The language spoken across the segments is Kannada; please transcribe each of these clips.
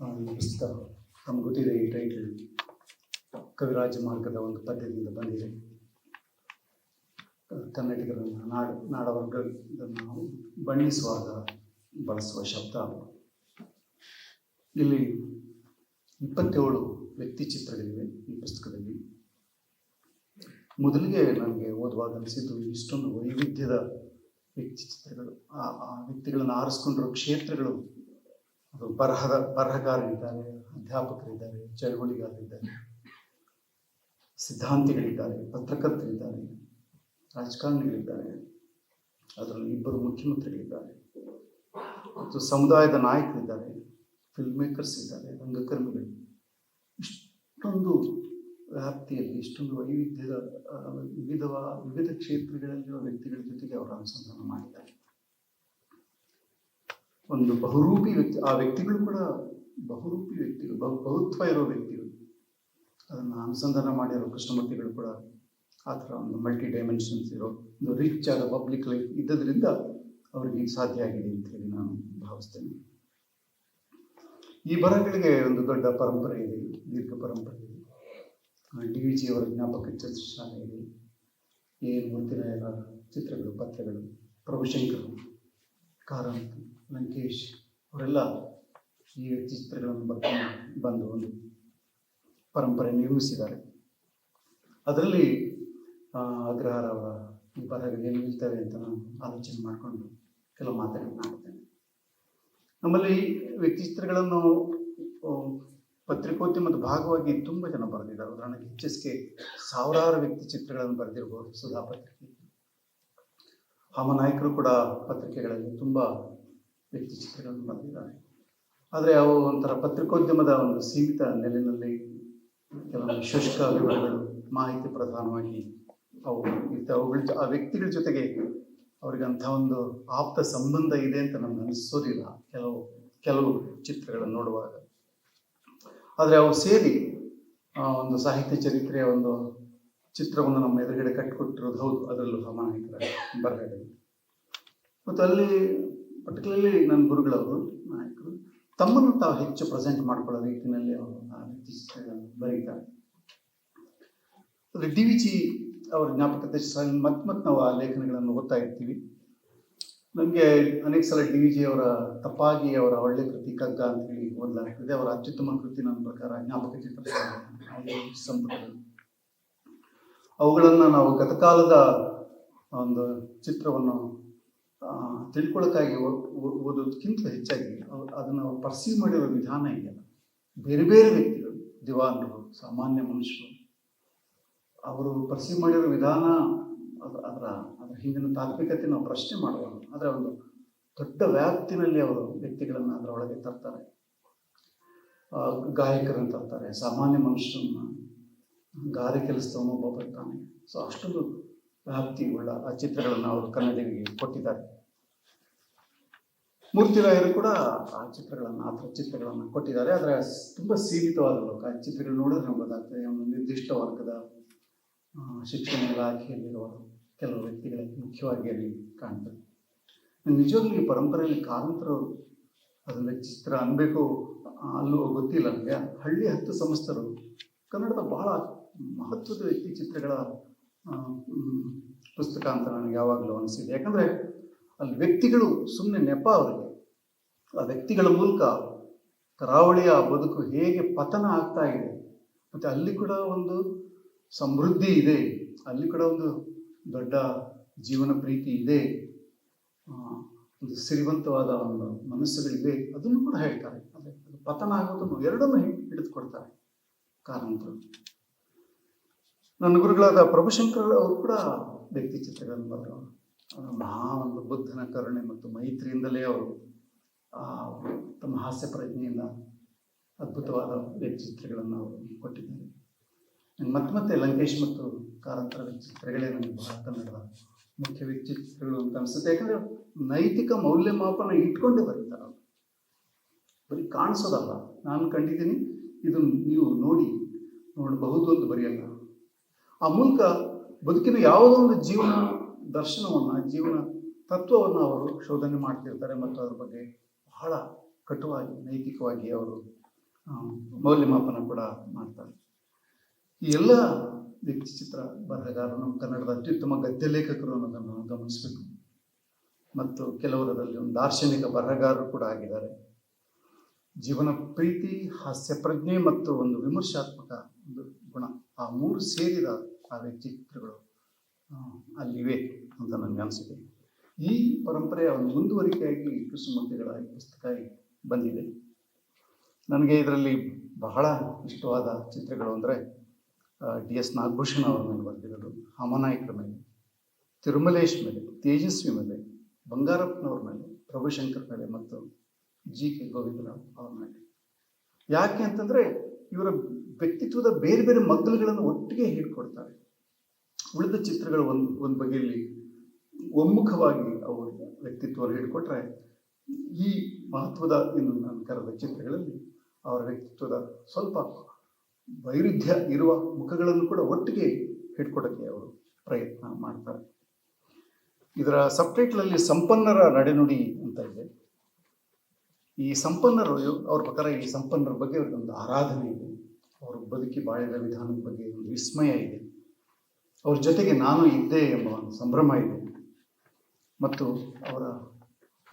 ಆ, ಈ ಪುಸ್ತಕ ನಮ್ಗೆ ಗೊತ್ತಿದೆ ಈ ಟೈಟಲ್ ಕವಿರಾಜ ಮಾರ್ಗದ ಒಂದು ಪದ್ಯದಿಂದ ಬಂದಿದೆ. ಕ- ನಾಡ ನಾಡ ನಾಡವರ್ಗದನ್ನು ಬಣ್ಣಿಸುವಾಗ ಬಳಸುವ ಶಬ್ದ ಇಲ್ಲಿ ಇಪ್ಪತ್ತೇಳು ವ್ಯಕ್ತಿ ಚಿತ್ರಗಳಿವೆ ಈ ಪುಸ್ತಕದಲ್ಲಿ. ಮೊದಲಿಗೆ ನನಗೆ ಓದುವಾಗ ಅನಿಸಿದ್ದು ಇಷ್ಟೊಂದು ವೈವಿಧ್ಯದ ವ್ಯಕ್ತಿ ಚಿತ್ರಗಳು ಆ ವ್ಯಕ್ತಿಗಳನ್ನು ಆರಿಸ್ಕೊಂಡಿರೋ ಕ್ಷೇತ್ರಗಳು. ಅದು ಬರಹದ, ಬರಹಗಾರರಿದ್ದಾರೆ, ಅಧ್ಯಾಪಕರಿದ್ದಾರೆ, ಚಳವಳಿಗಾರರಿದ್ದಾರೆ, ಸಿದ್ಧಾಂತಿಗಳಿದ್ದಾರೆ, ಪತ್ರಕರ್ತರಿದ್ದಾರೆ, ರಾಜಕಾರಣಿಗಳಿದ್ದಾರೆ, ಅದರಲ್ಲಿ ಇಬ್ಬರು ಮುಖ್ಯಮಂತ್ರಿಗಳಿದ್ದಾರೆ. ಮತ್ತು ಸಮುದಾಯದ ನಾಯಕರಿದ್ದಾರೆ ಫಿಲ್ಮ್ ಮೇಕರ್ಸ್ ಇದ್ದಾರೆ, ರಂಗಕರ್ಮಿಗಳು. ಇಷ್ಟೊಂದು ವ್ಯಾಪ್ತಿಯಲ್ಲಿ ಇಷ್ಟೊಂದು ವೈವಿಧ್ಯದ ವಿವಿಧ ವಿವಿಧ ಕ್ಷೇತ್ರಗಳಲ್ಲಿರುವ ವ್ಯಕ್ತಿಗಳ ಜೊತೆಗೆ ಅವರು ಅನುಸಂಧಾನ ಮಾಡಿದ್ದಾರೆ. ಒಂದು ಬಹುರೂಪಿ ವ್ಯಕ್ತಿ, ಆ ವ್ಯಕ್ತಿಗಳು ಕೂಡ ಬಹುರೂಪಿ ವ್ಯಕ್ತಿಗಳು, ಬಹು, ಬಹುತ್ವ ಇರೋ ವ್ಯಕ್ತಿಗಳು. ಅದನ್ನು ಅನುಸಂಧಾನ ಮಾಡಿರೋ ಕೃಷ್ಣಮೂರ್ತಿಗಳು ಕೂಡ ಆ ಥರ ಒಂದು ಮಲ್ಟಿ ಡೈಮೆನ್ಷನ್ಸ್ ಇರೋ, ಒಂದು ರಿಚ್ ಆದ ಪಬ್ಲಿಕ್ ಲೈಫ್ ಇದ್ದದ್ರಿಂದ ಅವರಿಗೆ ಸಾಧ್ಯ ಆಗಿದೆ ಅಂತ ಹೇಳಿ ನಾನು ಭಾವಿಸ್ತೇನೆ. ಈ ಬರಹಗಳಿಗೆ ಒಂದು ದೊಡ್ಡ ಪರಂಪರೆ ಇದೆ, ದೀರ್ಘ ಪರಂಪರೆ ಇದೆ. ಡಿ ವಿ ಜಿ ಅವರ ಜ್ಞಾಪಕ ಚಿತ್ರಶಾಲೆಯಲ್ಲಿ ಎನ್ ಮೂರ್ತಿರಾಯರ ಚಿತ್ರಗಳು ಪತ್ರಗಳು ಪ್ರಭುಶಂಕರ್ ಕಾರಂತ್ ಲಂಕೇಶ್ ಅವರೆಲ್ಲ ಈ ವ್ಯಕ್ತಿ ಚಿತ್ರಗಳನ್ನು ಬಗ್ಗೆ ಬಂದು ಒಂದು ಪರಂಪರೆ ನಿರ್ಮಿಸಿದ್ದಾರೆ. ಅದರಲ್ಲಿ ಅಗ್ರಹಾರ ಅಗ್ರಹಾರವರ ಈ ಬರಹಗಳು ಏನು ನಿಲ್ತವೆ ಅಂತ ನಾನು ಆಲೋಚನೆ ಮಾಡಿಕೊಂಡು ಕೆಲವು ಮಾತುಗಳನ್ನು ಆಡ್ತೇನೆ. ನಮ್ಮಲ್ಲಿ ವ್ಯಕ್ತಿ ಚಿತ್ರಗಳನ್ನು ಆ, ಪತ್ರಿಕೋದ್ಯಮದ ಭಾಗವಾಗಿ ತುಂಬ ಜನ ಬರೆದಿದ್ದಾರೆ. ಉದಾಹರಣೆಗೆ ಎಚ್ ಎಸ್ ಕೆ ಸಾವಿರಾರು ವ್ಯಕ್ತಿ ಚಿತ್ರಗಳನ್ನು ಬರೆದಿರಬಹುದು ಸುಧಾ ಪತ್ರಿಕೆ ಹಾಮನಾಯಕರು ಕೂಡ ಪತ್ರಿಕೆಗಳಲ್ಲಿ ತುಂಬ ವ್ಯಕ್ತಿ ಚಿತ್ರಗಳನ್ನು ಬರೆದಿದ್ದಾರೆ. ಆದರೆ ಅವು ಒಂಥರ ಪತ್ರಿಕೋದ್ಯಮದ ಒಂದು ಸೀಮಿತ ನೆಲೆಯಲ್ಲಿ ಕೆಲವೊಂದು ಶುಷ್ಕ ವಿವರಗಳು, ಮಾಹಿತಿ ಪ್ರಧಾನವಾಗಿ ಅವು ಅವುಗಳ ಆ ವ್ಯಕ್ತಿಗಳ ಜೊತೆಗೆ ಅವ್ರಿಗೆ ಅಂಥ ಒಂದು ಆಪ್ತ ಸಂಬಂಧ ಇದೆ ಅಂತ ನಮ್ಗೆ ಅನಿಸೋದಿಲ್ಲ. ಕೆಲವು ಕೆಲವು ಚಿತ್ರಗಳನ್ನು ನೋಡುವಾಗ. ಆದರೆ ಅವು ಸೇರಿ ಒಂದು ಸಾಹಿತ್ಯ ಚರಿತ್ರೆಯ ಒಂದು ಚಿತ್ರವನ್ನು ನಮ್ಮ ಎದುರುಗಡೆ ಕಟ್ಟಿಕೊಟ್ಟಿರೋದು ಹೌದು, ಅದರಲ್ಲೂ ಹಮಾನಾಯಕರ ಬರಹಗಳು ಮತ್ತು ಅಲ್ಲಿ ಪರ್ಟಿಕ್ಯುಲರ್ಲಿ ನನ್ನ ಗುರುಗಳವರು, ನಾಯಕರು, ತಮ್ಮನ್ನು ತಾವು ಹೆಚ್ಚು ಪ್ರೆಸೆಂಟ್ ಮಾಡ್ಕೊಳ್ಳೋ ರೀತಿಯಲ್ಲಿ ಅವರು ಬರೀತಾರೆ. ಡಿ ವಿ ಜಿ ಅವರ ಜ್ಞಾಪಕತೆ ಮತ್ತೆ ಮತ್ತೆ ನಾವು ಆ ಲೇಖನಗಳನ್ನು ಓದ್ತಾ ಇರ್ತೀವಿ. ನನಗೆ ಅನೇಕ ಸಲ ಡಿ ವಿ ಜಿ ಅವರ ತಪ್ಪಾಗಿ ಅವರ ಒಳ್ಳೆ ಕೃತಿ ಕಗ್ಗ ಅಂತ ಹೇಳಿ ಓದಲಾಗ್ತದೆ. ಅವರ ಅತ್ಯುತ್ತಮ ಕೃತಿ ನನ್ನ ಪ್ರಕಾರ ಜ್ಞಾಪಕ ಚಿತ್ರ ಅವುಗಳನ್ನು ನಾವು ಗತಕಾಲದ ಒಂದು ಚಿತ್ರವನ್ನು ತಿಳ್ಕೊಳ್ಳೋಕ್ಕಾಗಿ ಓದೋದಕ್ಕಿಂತ ಹೆಚ್ಚಾಗಿ ಅದನ್ನ ಪರ್ಸೀವ್ ಮಾಡಿರೋ ವಿಧಾನ ಇದೆಯಲ್ಲ ಬೇರೆ ಬೇರೆ ವ್ಯಕ್ತಿಗಳು, ದಿವಾನರು, ಸಾಮಾನ್ಯ ಮನುಷ್ಯರು, ಅವರು ಪರ್ಸೀವ್ ಮಾಡಿರೋ ವಿಧಾನ ಅದು ಅದರ ಅದರ ಹಿಂದಿನ ತಾತ್ವಿಕತೆ ನಾವು ಪ್ರಶ್ನೆ ಮಾಡಬಹುದು ಆದರೆ ಒಂದು ದೊಡ್ಡ ವ್ಯಾಪ್ತಿನಲ್ಲಿ ಅವರು ವ್ಯಕ್ತಿಗಳನ್ನು ಅದರೊಳಗೆ ತರ್ತಾರೆ. ಗಾಯಕರನ್ನು ತರ್ತಾರೆ, ಸಾಮಾನ್ಯ ಮನುಷ್ಯರನ್ನ ಗಾರೆ ಕೆಲಸದವನು ಒಬ್ಬ ಬರ್ತಾನೆ. ಸೊ ಅಷ್ಟೊಂದು ವ್ಯಾಪ್ತಿ ಉಳ್ಳ ಆ ಚಿತ್ರಗಳನ್ನು ಅವರು ಕನ್ನಡಿಗೆ ಕೊಟ್ಟಿದ್ದಾರೆ. ಮೂರ್ತಿರಾಯರು ಕೂಡ ಆ ಚಿತ್ರಗಳನ್ನು, ಆ ಥರ ಚಿತ್ರಗಳನ್ನು ಕೊಟ್ಟಿದ್ದಾರೆ. ಆದರೆ ತುಂಬ ಸೀಮಿತವಾದವು ಆ ಚಿತ್ರಗಳು ನೋಡಿದ್ರೆ ಒಂದು ನಿರ್ದಿಷ್ಟ ವರ್ಗದ ಶಿಕ್ಷಣ ಇಲಾಖೆಯಲ್ಲಿರುವ ಕೆಲವು ವ್ಯಕ್ತಿಗಳಿಗೆ ಮುಖ್ಯವಾಗಿ ಅಲ್ಲಿ ಕಾಣ್ತದೆ ನಿಜವಾಗ್ಲೂ ಈ ಪರಂಪರೆಯಲ್ಲಿ ಕಾರಂತರು ಅದನ್ನು ಚಿತ್ರ ಅನ್ಬೇಕು ಅಲ್ಲೂ ಗೊತ್ತಿಲ್ಲ ನನಗೆ ಹಳ್ಳಿ ಹತ್ತು ಸಂಸ್ಥರು ಕನ್ನಡದ ಬಹಳ ಮಹತ್ವದ ವ್ಯಕ್ತಿ ಚಿತ್ರಗಳ ಪುಸ್ತಕ ಅಂತ ನನಗೆ ಯಾವಾಗಲೂ ಅನಿಸಿದೆ. ಯಾಕಂದರೆ ಅಲ್ಲಿ ವ್ಯಕ್ತಿಗಳು ಸುಮ್ಮನೆ ನೆಪ ಅವರಿಗೆ. ಆ ವ್ಯಕ್ತಿಗಳ ಮೂಲಕ ಕರಾವಳಿಯ ಬದುಕು ಹೇಗೆ ಪತನ ಆಗ್ತಾ ಇದೆ. ಮತ್ತು ಅಲ್ಲಿ ಕೂಡ ಒಂದು ಸಮೃದ್ಧಿ ಇದೆ. ಅಲ್ಲಿ ಕೂಡ ಒಂದು ದೊಡ್ಡ ಜೀವನ ಪ್ರೀತಿ ಇದೆ. ಒಂದು ಸಿರಿವಂತವಾದ ಒಂದು ಮನಸ್ಸುಗಳಿವೆ ಅದನ್ನು ಕೂಡ ಹೇಳ್ತಾರೆ. ಅದೇ ಅದು ಪತನ ಆಗೋದನ್ನು ಎರಡನ್ನೂ ಹಿಡಿದುಕೊಡ್ತಾರೆ ಕಾರಣಗಳು ನನ್ನ ಗುರುಗಳಾದ ಪ್ರಭುಶಂಕರ್ ಅವರು ಕೂಡ ವ್ಯಕ್ತಿ ಚಿತ್ರಗಳನ್ನು ಬರೆದವರು. ಮಹಾ ಒಂದು ಬುದ್ಧನ ಕರುಣೆ ಮತ್ತು ಮೈತ್ರಿಯಿಂದಲೇ ಅವರು ಆ, ತಮ್ಮ ಹಾಸ್ಯ ಪ್ರಜ್ಞೆಯಿಂದ ಅದ್ಭುತವಾದ ವ್ಯಕ್ತಿ ಚಿತ್ರಗಳನ್ನು ಅವರು ಕೊಟ್ಟಿದ್ದಾರೆ. ನಂಗೆ ಮತ್ತೆ ಮತ್ತೆ ಲಂಕೇಶ್ ಮತ್ತು ಕಾರಂತರ ವ್ಯಕ್ತಿಚಿತ್ರಗಳೇ ನನಗೆ ಕನ್ನಡದ ಮುಖ್ಯ ವ್ಯಕ್ತಿ ಚಿತ್ರಗಳು ಅಂತ ಅನಿಸುತ್ತೆ. ಯಾಕಂದರೆ ನೈತಿಕ ಮೌಲ್ಯಮಾಪನ ಇಟ್ಕೊಂಡೇ ಬರೀತಾರೆ ಬರೀ ಕಾಣಿಸೋದಲ್ಲ. ನಾನು ಕಂಡಿದ್ದೀನಿ ಇದನ್ನು ನೀವು ನೋಡಿ ನೋಡಬಹುದು ಅಂತ ಬರೆಯಲ್ಲ. ಆ ಮೂಲಕ ಬದುಕಿನ ಯಾವುದೋ ಒಂದು ಜೀವನ ದರ್ಶನವನ್ನು, ಜೀವನ ತತ್ವವನ್ನು ಅವರು ಶೋಧನೆ ಮಾಡ್ತಿರ್ತಾರೆ ಮತ್ತು ಅದ್ರ ಬಗ್ಗೆ ಬಹಳ ಕಟುವಾಗಿ, ನೈತಿಕವಾಗಿ ಅವರು ಮೌಲ್ಯಮಾಪನ ಕೂಡ ಮಾಡ್ತಾರೆ. ಈ ಎಲ್ಲ ವ್ಯಕ್ತಿಚಿತ್ರ ಬರಹಗಾರರು ನಮ್ಮ ಕನ್ನಡದ ಅತ್ಯುತ್ತಮ ಗದ್ಯ ಲೇಖಕರು ಅನ್ನೋದನ್ನು ಗಮನಿಸಬೇಕು. ಮತ್ತು ಕೆಲವರಲ್ಲಿ ಒಂದು ದಾರ್ಶನಿಕ ಬರಹಗಾರರು ಕೂಡ ಆಗಿದ್ದಾರೆ. ಜೀವನ ಪ್ರೀತಿ, ಹಾಸ್ಯ ಪ್ರಜ್ಞೆ ಮತ್ತು ಒಂದು ವಿಮರ್ಶಾತ್ಮಕ ಒಂದು ಗುಣ ಆ ಮೂರು ಸೇರಿದ ಆ ವ್ಯಕ್ತಿ ಚಿತ್ರಗಳು ಅಲ್ಲಿವೆ ಅಂತ ನನಗೆ ಅನಿಸಿದೆ ಈ ಪರಂಪರೆಯ ಒಂದು ಮುಂದುವರಿಕೆಯಾಗಿ ಕೃಷ್ಣಮೂರ್ತಿಗಳ ಪುಸ್ತಕ ಬಂದಿದೆ. ನನಗೆ ಇದರಲ್ಲಿ ಬಹಳ ಇಷ್ಟವಾದ ಚಿತ್ರಗಳು ಅಂದರೆ ಡಿ ಎಸ್ ನಾಗಭೂಷಣ ಅವರ ಮೇಲೆ ಬರೆದಿರೋದು ಹಮನಾಯಕರ ಮೇಲೆ, ತಿರುಮಲೇಶ್ ಮೇಲೆ, ತೇಜಸ್ವಿ ಮೇಲೆ ಬಂಗಾರಪ್ಪನವ್ರ ಮೇಲೆ ಪ್ರಭುಶಂಕರ್ ಮೇಲೆ ಮತ್ತು ಜಿ ಕೆ ಗೋವಿಂದರಾವ್ ಅವ್ರ ಮೇಲೆ ಯಾಕೆ ಅಂತಂದರೆ ಇವರ ವ್ಯಕ್ತಿತ್ವದ ಬೇರೆ ಬೇರೆ ಮಗ್ಗಲುಗಳನ್ನು ಒಟ್ಟಿಗೆ ಹೇಳ್ಕೊಡ್ತಾರೆ ಉಳಿದ ಚಿತ್ರಗಳು ಒಂದು ಒಂದು ಬಗೆಯಲ್ಲಿ ಒಮ್ಮುಖವಾಗಿ ಅವರ ವ್ಯಕ್ತಿತ್ವವನ್ನು ಹೇಳ್ಕೊಟ್ರೆ ಈ ಮಹತ್ವದ ಎಂದು ನಾನು ಕರೆದ ಚಿತ್ರಗಳಲ್ಲಿ ಅವರ ವ್ಯಕ್ತಿತ್ವದ ಸ್ವಲ್ಪ ವೈರುಧ್ಯ ಇರುವ ಮುಖಗಳನ್ನು ಕೂಡ ಒಟ್ಟಿಗೆ ಹಿಡ್ಕೊಡೋಕ್ಕೆ ಅವರು ಪ್ರಯತ್ನ ಮಾಡ್ತಾರೆ. ಇದರ ಸಬ್ಟೈಟ್ಲಲ್ಲಿ ಸಂಪನ್ನರ ನಡೆನುಡಿ ಅಂತ ಇದೆ. ಈ ಸಂಪನ್ನರು, ಅವ್ರ ಪ್ರಕಾರ ಈ ಸಂಪನ್ನರ ಬಗ್ಗೆ ಅವ್ರಿಗೆ ಒಂದು ಆರಾಧನೆ ಇದೆ. ಅವರು ಬದುಕಿ ಬಾಳಿದ ವಿಧಾನದ ಬಗ್ಗೆ ಒಂದು ವಿಸ್ಮಯ ಇದೆ. ಅವ್ರ ಜೊತೆಗೆ ನಾನು ಇದ್ದೆ ಎಂಬ ಒಂದು ಸಂಭ್ರಮ ಇದೆ. ಮತ್ತು ಅವರ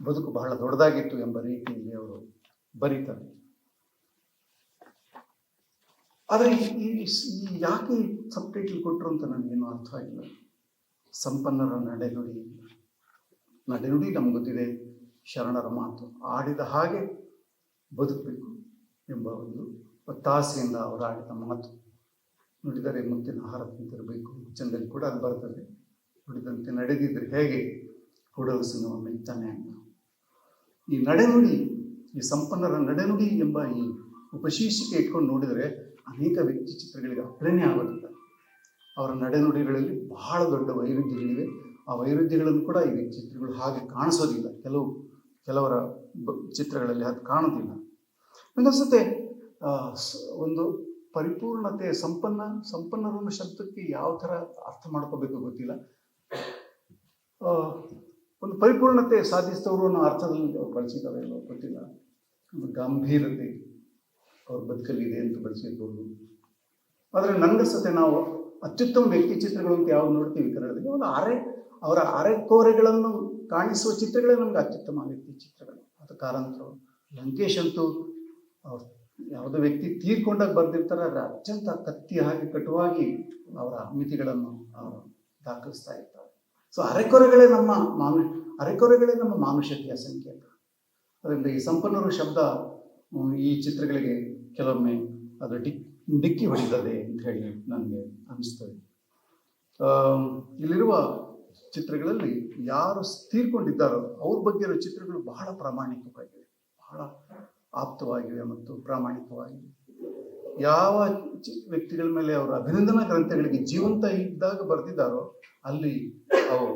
ಬದುಕು ಬಹಳ ದೊಡ್ಡದಾಗಿತ್ತು ಎಂಬ ರೀತಿಯಲ್ಲಿ ಅವರು ಬರೀತಾರೆ. ಆದರೆ ಈ ಯಾಕೆ ಸಬ್ಟೈಟಲ್ ಕೊಟ್ಟರು ಅಂತ ನನಗೇನು ಅರ್ಥ ಆಗಿಲ್ಲ. ಸಂಪನ್ನರ ನಡೆನುಡಿ. ನಡೆನುಡಿ ನಮ್ಗೆ ಗೊತ್ತಿದೆ, ಶರಣರ ಮಾತು. ಆಡಿದ ಹಾಗೆ ಬದುಕಬೇಕು ಎಂಬ ಒಂದು ಒತ್ತಾಸೆಯಿಂದ ಅವರು ಆಡಿದ ಮಾತು. ನುಡಿದರೆ ಮುತ್ತಿನ ಹಾರದಂತಿರಬೇಕು. ಚಂದಲ್ಲಿ ಕೂಡ ಅದು ಬರ್ತದೆ. ನುಡಿದಂತೆ ನಡೆದಿದ್ರೆ ಹೇಗೆ? ಕೂಡಲಸನ ಅಂತ. ಈ ನಡೆನುಡಿ, ಈ ಸಂಪನ್ನರ ನಡೆನುಡಿ ಎಂಬ ಈ ಉಪಶೀರ್ಷಿಕೆ ಇಟ್ಕೊಂಡು ನೋಡಿದರೆ ಅನೇಕ ವ್ಯಕ್ತಿ ಚಿತ್ರಗಳಿಗೆ ಅಪ್ರೇರಣೆ ಆಗೋದಿಲ್ಲ ಅವರ ನಡೆನುಡಿಗಳಲ್ಲಿ ಬಹಳ ದೊಡ್ಡ ವೈರುಧ್ಯಗಳಿವೆ. ಆ ವೈರುಧ್ಯಗಳನ್ನು ಕೂಡ ಈ ಚಿತ್ರಗಳು ಹಾಗೆ ಕಾಣಿಸೋದಿಲ್ಲ. ಕೆಲವು, ಕೆಲವರ ಚಿತ್ರಗಳಲ್ಲಿ ಅದು ಕಾಣೋದಿಲ್ಲ. ನನಗನ್ಸುತ್ತೆ ಒಂದು ಪರಿಪೂರ್ಣತೆ, ಸಂಪನ್ನ ಸಂಪನ್ನರು ಅನ್ನೋ ಶಬ್ದಕ್ಕೆ ಯಾವ ಥರ ಅರ್ಥ ಮಾಡ್ಕೋಬೇಕು ಗೊತ್ತಿಲ್ಲ. ಒಂದು ಪರಿಪೂರ್ಣತೆ ಸಾಧಿಸಿದವರು ಅನ್ನೋ ಅರ್ಥದಲ್ಲಿ ಅವ್ರು ಬಳಸಿದ್ದಾರೆ ಗೊತ್ತಿಲ್ಲ. ಒಂದು ಗಂಭೀರತೆ ಅವ್ರ ಬದುಕಲ್ಲಿದೆ ಅಂತ ಬಳಸಿರ್ಬೋದು. ಆದರೆ ನನಗನ್ಸುತ್ತೆ ನಾವು ಅತ್ಯುತ್ತಮ ವ್ಯಕ್ತಿ ಚಿತ್ರಗಳು ಅಂತ ಯಾವಾಗ ನೋಡ್ತೀವಿ ಕನ್ನಡದಲ್ಲಿ? ಒಂದು ಅರೆ, ಅವರ ಅರೆಕೋರೆಗಳನ್ನು ಕಾಣಿಸುವ ಚಿತ್ರಗಳೇ ನಮ್ಗೆ ಅತ್ಯುತ್ತಮ ವ್ಯಕ್ತಿ ಚಿತ್ರಗಳು. ಅದು ಕಾರಂತರು, ಲಂಕೇಶ್ ಅಂತೂ ಯಾವುದೋ ವ್ಯಕ್ತಿ ತೀರ್ಕೊಂಡಾಗ ಬರ್ದಿರ್ತಾರೆ ಅದರ ಅತ್ಯಂತ ಕತ್ತಿ ಹಾಗೆ ಕಟುವಾಗಿ ಅವರ ಮಿತಿಗಳನ್ನು ದಾಖಲಿಸ್ತಾ ಇರ್ತಾರೆ. ಸೊ ಅರೆಕೊರೆಗಳೇ ನಮ್ಮ ಮಾನು, ಅರೆಕೊರೆಗಳೇ ನಮ್ಮ ಮಾನುಷತೆಯ ಸಂಕೇತ. ಅದರಿಂದ ಈ ಸಂಪನ್ನರು ಶಬ್ದ ಈ ಚಿತ್ರಗಳಿಗೆ ಕೆಲವೊಮ್ಮೆ ಅದು ಡಿಕ್ ಡಿಕ್ಕಿ ಹೊಡಿತದೆ ಅಂತ ಹೇಳಿ ನನಗೆ ಅನಿಸ್ತದೆ ಇಲ್ಲಿರುವ ಚಿತ್ರಗಳಲ್ಲಿ ಯಾರು ತೀರ್ಕೊಂಡಿದ್ದಾರೋ ಅವ್ರ ಬಗ್ಗೆ ಇರೋ ಚಿತ್ರಗಳು ಬಹಳ ಪ್ರಾಮಾಣಿಕವಾಗಿವೆ, ಬಹಳ ಆಪ್ತವಾಗಿವೆ ಮತ್ತು ಪ್ರಾಮಾಣಿಕವಾಗಿವೆ. ಯಾವ ವ್ಯಕ್ತಿಗಳ ಮೇಲೆ ಅವರ ಅಭಿನಂದನಾ ಗ್ರಂಥಗಳಿಗೆ ಜೀವಂತ ಇದ್ದಾಗ ಬರೆದಿದ್ದಾರೋ ಅಲ್ಲಿ ಅವು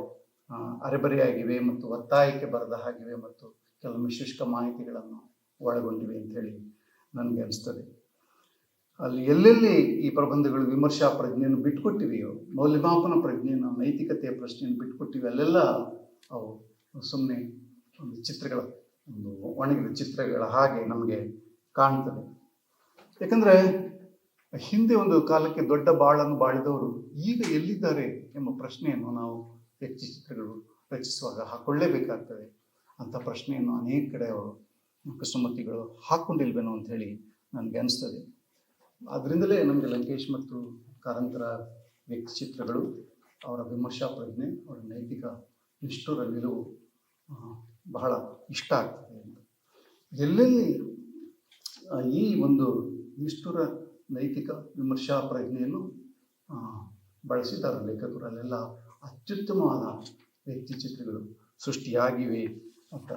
ಅರೆಬರೆಯಾಗಿವೆ ಮತ್ತು ಒತ್ತಾಯಕ್ಕೆ ಬರೆದ ಹಾಗಿವೆ ಮತ್ತು ಕೆಲವೊಮ್ಮೆ ಶುಷ್ಕ ಮಾಹಿತಿಗಳನ್ನು ಒಳಗೊಂಡಿವೆ ಅಂತ ಹೇಳಿ ನನಗೆ ಅನಿಸ್ತದೆ. ಅಲ್ಲಿ ಎಲ್ಲೆಲ್ಲಿ ಈ ಪ್ರಬಂಧಗಳು ವಿಮರ್ಶಾ ಪ್ರಜ್ಞೆಯನ್ನು ಬಿಟ್ಕೊಟ್ಟಿವೆಯೋ, ಮೌಲ್ಯಮಾಪನ ಪ್ರಜ್ಞೆಯನ್ನು, ನೈತಿಕತೆಯ ಪ್ರಶ್ನೆಯನ್ನು ಬಿಟ್ಕೊಟ್ಟಿವೆ, ಅಲ್ಲೆಲ್ಲ ಅವು ಸುಮ್ಮನೆ ಒಂದು ಚಿತ್ರಗಳ, ಒಂದು ಒಣಗಿದ ಚಿತ್ರಗಳ ಹಾಗೆ ನಮಗೆ ಕಾಣ್ತದೆ. ಯಾಕಂದರೆ ಹಿಂದೆ ಒಂದು ಕಾಲಕ್ಕೆ ದೊಡ್ಡ ಬಾಳನ್ನು ಬಾಳಿದವರು ಈಗ ಎಲ್ಲಿದ್ದಾರೆ ಎಂಬ ಪ್ರಶ್ನೆಯನ್ನು ನಾವು ವ್ಯಕ್ತಿ ಚಿತ್ರಗಳು ರಚಿಸುವಾಗ ಹಾಕೊಳ್ಳೇಬೇಕಾಗ್ತದೆ. ಅಂತ ಪ್ರಶ್ನೆಯನ್ನು ಅನೇಕ ಕಡೆ ಅವರು ಕೃಷ್ಣಮೂರ್ತಿಗಳು ಹಾಕ್ಕೊಂಡಿಲ್ವೇನೋ ಅಂತ ಹೇಳಿ ನನಗೆ ಅನಿಸ್ತದೆ. ಅದರಿಂದಲೇ ನಮಗೆ ಲಂಕೇಶ್ ಮತ್ತು ಕಾರಂತರ ವ್ಯಕ್ತಿ ಚಿತ್ರಗಳು ಅವರ ವಿಮರ್ಶಾ ಪ್ರಜ್ಞೆ, ಅವರ ನೈತಿಕ ನಿಷ್ಠುರ ನಿಲುವು ಬಹಳ ಇಷ್ಟ ಆಗ್ತದೆ ಅಂತ. ಎಲ್ಲೆಲ್ಲಿ ಈ ಒಂದು ನಿಷ್ಠುರ ನೈತಿಕ ವಿಮರ್ಶಾ ಪ್ರಜ್ಞೆಯನ್ನು ಬಳಸಿದ್ದಾರೆ ಲೇಖಕರು, ಅಲ್ಲೆಲ್ಲ ಅತ್ಯುತ್ತಮವಾದ ವ್ಯಕ್ತಿ ಚಿತ್ರಗಳು ಸೃಷ್ಟಿಯಾಗಿವೆ ಅಂತ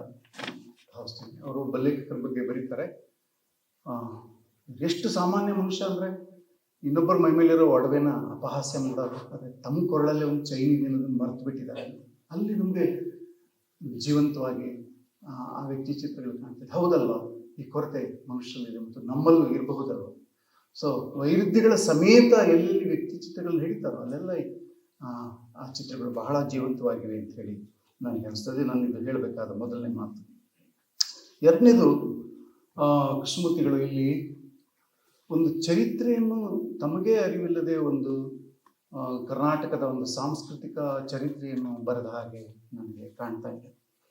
ಭಾವಿಸ್ತೀನಿ. ಅವರು ಒಬ್ಬ ಲೇಖಕರ ಬಗ್ಗೆ ಬರೀತಾರೆ. ಎಷ್ಟು ಸಾಮಾನ್ಯ ಮನುಷ್ಯ ಅಂದರೆ ಇನ್ನೊಬ್ಬರ ಮೈ ಮೇಲಿರೋ ಒಡವೆನ ಅಪಹಾಸ್ಯ ಮಾಡೋದು ಆದರೆ ತಮ್ಮ ಕೊರಳಲ್ಲಿ ಒಂದು ಚೈನ್ ಇದೆ ಅನ್ನೋದನ್ನು ಮರೆತು ಬಿಟ್ಟಿದ್ದಾರೆ. ಅಲ್ಲಿ ನಮಗೆ ಜೀವಂತವಾಗಿ ಆ ವ್ಯಕ್ತಿ ಚಿತ್ರಗಳು ಕಾಣ್ತಿದೆ. ಹೌದಲ್ವಾ? ಈ ಕೊರತೆ ಮನುಷ್ಯರಲ್ಲಿದೆ ಮತ್ತು ನಮ್ಮಲ್ಲೂ ಇರಬಹುದಲ್ವ? ಸೊ ವೈರುಧ್ಯಗಳ ಸಮೇತ ಎಲ್ಲೆಲ್ಲಿ ವ್ಯಕ್ತಿ ಚಿತ್ರಗಳು ಹಿಡಿತಾರೋ ಅಲ್ಲೆಲ್ಲ ಆ, ಚಿತ್ರಗಳು ಬಹಳ ಜೀವಂತವಾಗಿವೆ ಅಂತ ಹೇಳಿ ನನಗೆ ಅನಿಸ್ತದೆ ನಾನು ಇದು ಹೇಳಬೇಕಾದ ಮೊದಲನೇ ಮಾತು. ಎರಡನೇದು ಕೃಷ್ಣಮೂರ್ತಿಗಳು ಇಲ್ಲಿ ಒಂದು ಚರಿತ್ರೆಯನ್ನು ತಮಗೇ ಅರಿವಿಲ್ಲದೆ ಒಂದು ಕರ್ನಾಟಕದ ಒಂದು ಸಾಂಸ್ಕೃತಿಕ ಚರಿತ್ರೆಯನ್ನು ಬರೆದ ಹಾಗೆ ನನಗೆ ಕಾಣ್ತಾ ಇದೆ.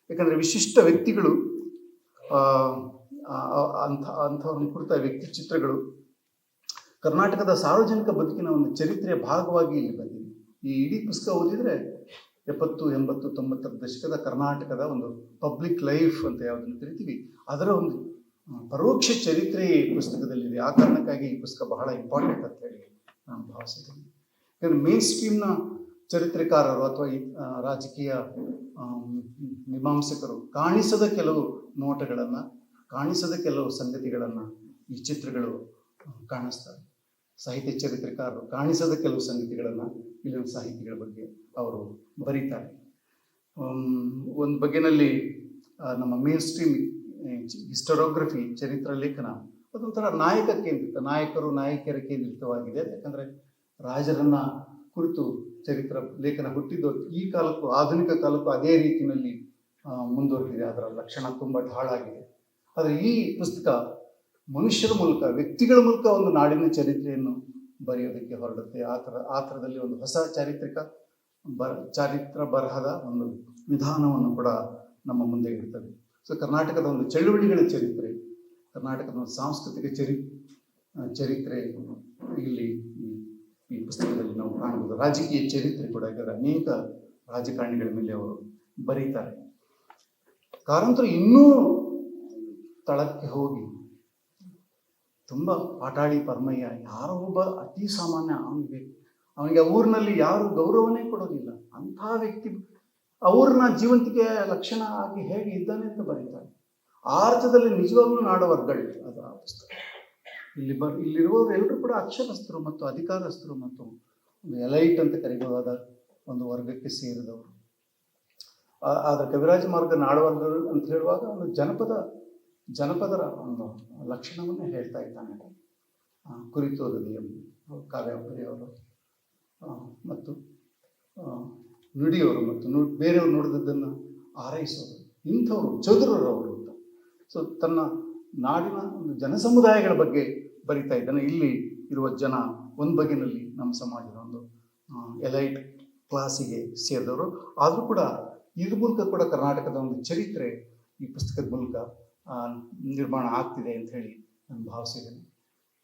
ಯಾಕಂದರೆ ವಿಶಿಷ್ಟ ವ್ಯಕ್ತಿಗಳು ಅಂಥ ಅಂಥವ್ರನ್ನ ಕುರಿತ ವ್ಯಕ್ತಿ ಚಿತ್ರಗಳು, ಕರ್ನಾಟಕದ ಸಾರ್ವಜನಿಕ ಬದುಕಿನ ಒಂದು ಚರಿತ್ರೆಯ ಭಾಗವಾಗಿ ಇಲ್ಲಿ ಬಂದಿದೆ. ಈ ಇಡೀ ಪುಸ್ತಕ ಓದಿದರೆ ಎಪ್ಪತ್ತು, ಎಂಬತ್ತು, ತೊಂಬತ್ತರ ದಶಕದ ಕರ್ನಾಟಕದ ಒಂದು ಪಬ್ಲಿಕ್ ಲೈಫ್ ಅಂತ ಯಾವುದನ್ನು ಕರಿತೀವಿ. ಅದರ ಒಂದು ಪರೋಕ್ಷ ಚರಿತ್ರೆ ಈ ಪುಸ್ತಕದಲ್ಲಿದೆ. ಆ ಕಾರಣಕ್ಕಾಗಿ ಈ ಪುಸ್ತಕ ಬಹಳ ಇಂಪಾರ್ಟೆಂಟ್ ಅಂತ ಹೇಳಿ ನಾನು ಭಾವಿಸಿದ್ದೀನಿ ಯಾಕಂದ್ರೆ ಮೇನ್ ಸ್ಟ್ರೀಮ್ನ ಚರಿತ್ರೆಕಾರರು ಅಥವಾ ಈ ರಾಜಕೀಯ ಮೀಮಾಂಸಕರು ಕಾಣಿಸದ ಕೆಲವು ನೋಟಗಳನ್ನು, ಕಾಣಿಸದ ಕೆಲವು ಸಂಗತಿಗಳನ್ನು ಈ ಚಿತ್ರಗಳು ಕಾಣಿಸ್ತವೆ ಸಾಹಿತ್ಯ ಚರಿತ್ರೆಕಾರರು ಕಾಣಿಸದ ಕೆಲವು ಸಂಗತಿಗಳನ್ನು ಇಲ್ಲಿನ ಸಾಹಿತಿಗಳ ಬಗ್ಗೆ ಅವರು ಬರೀತಾರೆ. ಒಂದು ಬಗೆನಲ್ಲಿ ನಮ್ಮ ಮೇನ್ ಸ್ಟ್ರೀಮ್ ಹಿಸ್ಟೋರೋಗ್ರಫಿ ಚರಿತ್ರ ಲೇಖನ ಅದೊಂಥರ ನಾಯಕ ಕೇಂದ್ರಿತ, ನಾಯಕರು, ನಾಯಕಿಯರ ಕೇಂದ್ರಿತವಾಗಿದೆ. ಯಾಕಂದರೆ ರಾಜರನ್ನ ಕುರಿತು ಚರಿತ್ರ ಲೇಖನ ಹುಟ್ಟಿದ್ದು ಈ ಕಾಲಕ್ಕೂ, ಆಧುನಿಕ ಕಾಲಕ್ಕೂ ಅದೇ ರೀತಿಯಲ್ಲಿ ಮುಂದುವರೆದಿದೆ. ಅದರ ಲಕ್ಷಣ ತುಂಬ ಢಾಳಾಗಿದೆ ಆದರೆ ಈ ಪುಸ್ತಕ ಮನುಷ್ಯರ ಮೂಲಕ, ವ್ಯಕ್ತಿಗಳ ಮೂಲಕ ಒಂದು ನಾಡಿನ ಚರಿತ್ರೆಯನ್ನು ಬರೆಯೋದಕ್ಕೆ ಹೊರಡುತ್ತೆ. ಆ ಥರ, ಆ ಥರದಲ್ಲಿ ಒಂದು ಹೊಸ ಚಾರಿತ್ರಿಕ ಬರ, ಚಾರಿತ್ರ ಬರಹದ ಒಂದು ವಿಧಾನವನ್ನು ಕೂಡ ನಮ್ಮ ಮುಂದೆ ಇಡ್ತದೆ. ಸೊ ಕರ್ನಾಟಕದ ಒಂದು ಚಳುವಳಿಗಳ ಚರಿತ್ರೆ ಕರ್ನಾಟಕದ ಒಂದು ಸಾಂಸ್ಕೃತಿಕ ಚರಿ ಚರಿತ್ರೆ ಇಲ್ಲಿ ಈ- ಪುಸ್ತಕದಲ್ಲಿ ನಾವು ಕಾಣಬಹುದು. ರಾಜಕೀಯ ಚರಿತ್ರೆ ಕೂಡ ಇದರ ಅನೇಕ ರಾಜಕಾರಣಿಗಳ ಮೇಲೆ ಅವರು ಬರೀತಾರೆ. ಕಾರಂತರು ಇನ್ನೂ ತಳಕ್ಕೆ ಹೋಗಿ ತುಂಬ ಪಾಟಾಳಿ ಪರಮಯ್ಯ ಯಾರೋ ಒಬ್ಬ ಅತಿ ಸಾಮಾನ್ಯ, ಅವನಿಗೆ ಅವನಿಗೆ ಊರಿನಲ್ಲಿ ಯಾರು ಗೌರವನೇ ಕೊಡೋದಿಲ್ಲ. ಅಂಥ ವ್ಯಕ್ತಿ ಅವ್ರನ್ನ ಜೀವಂತಿಕೆಯ ಲಕ್ಷಣ ಆಗಿ ಹೇಗೆ ಇದ್ದಾನೆ ಅಂತ ಬರೀತಾರೆ ಆ ಅರ್ಥದಲ್ಲಿ ನಿಜವಾಗ್ಲೂ ನಾಡವರ್ಗಳು ಅದು ಆ ಪುಸ್ತಕ. ಇಲ್ಲಿ ಬರ್ ಇಲ್ಲಿರುವವರು ಎಲ್ಲರೂ ಕೂಡ ಅಕ್ಷರಸ್ಥರು ಮತ್ತು ಅಧಿಕಾರಸ್ಥರು ಮತ್ತು ಒಂದು ಎಲೈಟ್ ಅಂತ ಕರೆಯಬಹುದಾದ ಒಂದು ವರ್ಗಕ್ಕೆ ಸೇರಿದವರು. ಆದರೆ ಕವಿರಾಜ ಮಾರ್ಗ ನಾಡವರ್ಗರು ಅಂತ ಹೇಳುವಾಗ ಒಂದು ಜನಪದ ಜನಪದರ ಒಂದು ಲಕ್ಷಣವನ್ನೇ ಹೇಳ್ತಾ ಇದ್ದಾನೆ. ಆ, ಕುರಿತೋದಲಿ ಕಾವ್ಯಾಪುರಿಯವರು ಮತ್ತು ಆ, ನುಡಿಯವರು ಮತ್ತು ನು ಬೇರೆಯವರು ನೋಡಿದ್ದನ್ನು ಆರೈಸೋರು ಇಂಥವರು ಅವರು ಅಂತ. ಸೊ ತನ್ನ ನಾಡಿನ ಒಂದು ಜನಸಮುದಾಯಗಳ ಬಗ್ಗೆ ಬರಿತಾ ಇದ್ದಾನೆ. ಇಲ್ಲಿ ಇರುವ ಜನ ಒಂದು ಬಗೆಯಲ್ಲಿ ನಮ್ಮ ಸಮಾಜದ ಒಂದು ಎಲೈಟ್ ಕ್ಲಾಸಿಗೆ ಸೇರಿದವರು. ಆದರೂ ಕೂಡ ಇದ್ರ ಮೂಲಕ ಕೂಡ ಕರ್ನಾಟಕದ ಒಂದು ಚರಿತ್ರೆ ಈ ಪುಸ್ತಕದ ಮೂಲಕ ನಿರ್ಮಾಣ ಆಗ್ತಿದೆ ಅಂತ ಹೇಳಿ ನಾನು ಭಾವಿಸಿದ್ದೇನೆ.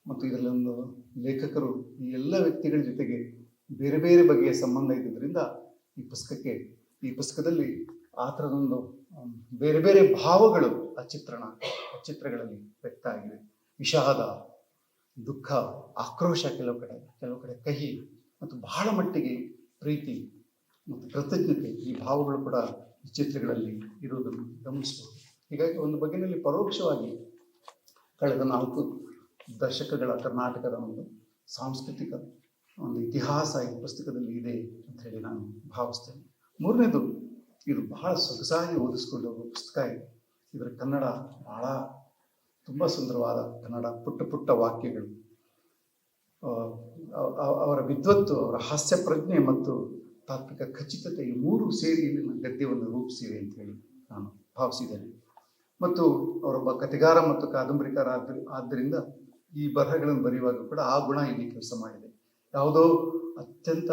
ಮತ್ತು ಇದರಲ್ಲಿ ಒಂದು ಲೇಖಕರು ಈ ಎಲ್ಲ ವ್ಯಕ್ತಿಗಳ ಜೊತೆಗೆ ಬೇರೆ ಬೇರೆ ಬಗೆಯ ಸಂಬಂಧ ಇದ್ದಿದ್ದರಿಂದ ಈ ಪುಸ್ತಕಕ್ಕೆ, ಈ ಪುಸ್ತಕದಲ್ಲಿ ಆ ಥರದೊಂದು ಬೇರೆ ಬೇರೆ ಭಾವಗಳು ಆ ಚಿತ್ರಣ, ಆ ಚಿತ್ರಗಳಲ್ಲಿ ವ್ಯಕ್ತ ಆಗಿವೆ ವಿಷಾದ, ದುಃಖ, ಆಕ್ರೋಶ ಕೆಲವು ಕಡೆ ಕೆಲವು ಕಡೆ ಕಹಿ ಮತ್ತು ಬಹಳ ಮಟ್ಟಿಗೆ ಪ್ರೀತಿ ಮತ್ತು ಕೃತಜ್ಞತೆ ಈ ಭಾವಗಳು ಕೂಡ ಈ ಚಿತ್ರಗಳಲ್ಲಿ ಇರುವುದನ್ನು ಗಮನಿಸಬಹುದು. ಹೀಗಾಗಿ ಒಂದು ಬಗೆಯಲ್ಲಿ ಪರೋಕ್ಷವಾಗಿ ಕಳೆದ ನಾಲ್ಕು ದಶಕಗಳ ಕರ್ನಾಟಕದ ಒಂದು ಸಾಂಸ್ಕೃತಿಕ ಒಂದು ಇತಿಹಾಸ ಈ ಪುಸ್ತಕದಲ್ಲಿ ಇದೆ. ಅಂತ ಹೇಳಿ ನಾನು ಭಾವಿಸ್ತೇನೆ. ಮೂರನೇದು, ಇದು ಬಹಳ ಸೊಗಸಾಗಿ ಓದಿಸ್ಕೊಂಡು ಹೋಗುವ ಪುಸ್ತಕ ಇದೆ. ಇದರ ಕನ್ನಡ ಬಹಳ ತುಂಬ ಸುಂದರವಾದ ಕನ್ನಡ ಪುಟ್ಟ ಪುಟ್ಟ ವಾಕ್ಯಗಳು. ಅವರ ವಿದ್ವತ್ತು, ಅವರ ಹಾಸ್ಯ ಪ್ರಜ್ಞೆ ಮತ್ತು ತಾತ್ವಿಕ ಖಚಿತತೆ ಈ ಮೂರು ಸೇರಿ ಇಲ್ಲಿನ ಗದ್ಯವನ್ನು ರೂಪಿಸಿವೆ ಅಂತ ಹೇಳಿ ನಾನು ಭಾವಿಸಿದ್ದೇನೆ. ಮತ್ತು ಅವರೊಬ್ಬ ಕಥೆಗಾರ ಮತ್ತು ಕಾದಂಬರಿಕಾರ ಆದ ಆದ್ದರಿಂದ ಈ ಬರಹಗಳನ್ನು ಬರೆಯುವಾಗ ಕೂಡ ಆ ಗುಣ ಇಲ್ಲಿ ಕೆಲಸ ಮಾಡಿದೆ. ಯಾವುದೋ ಅತ್ಯಂತ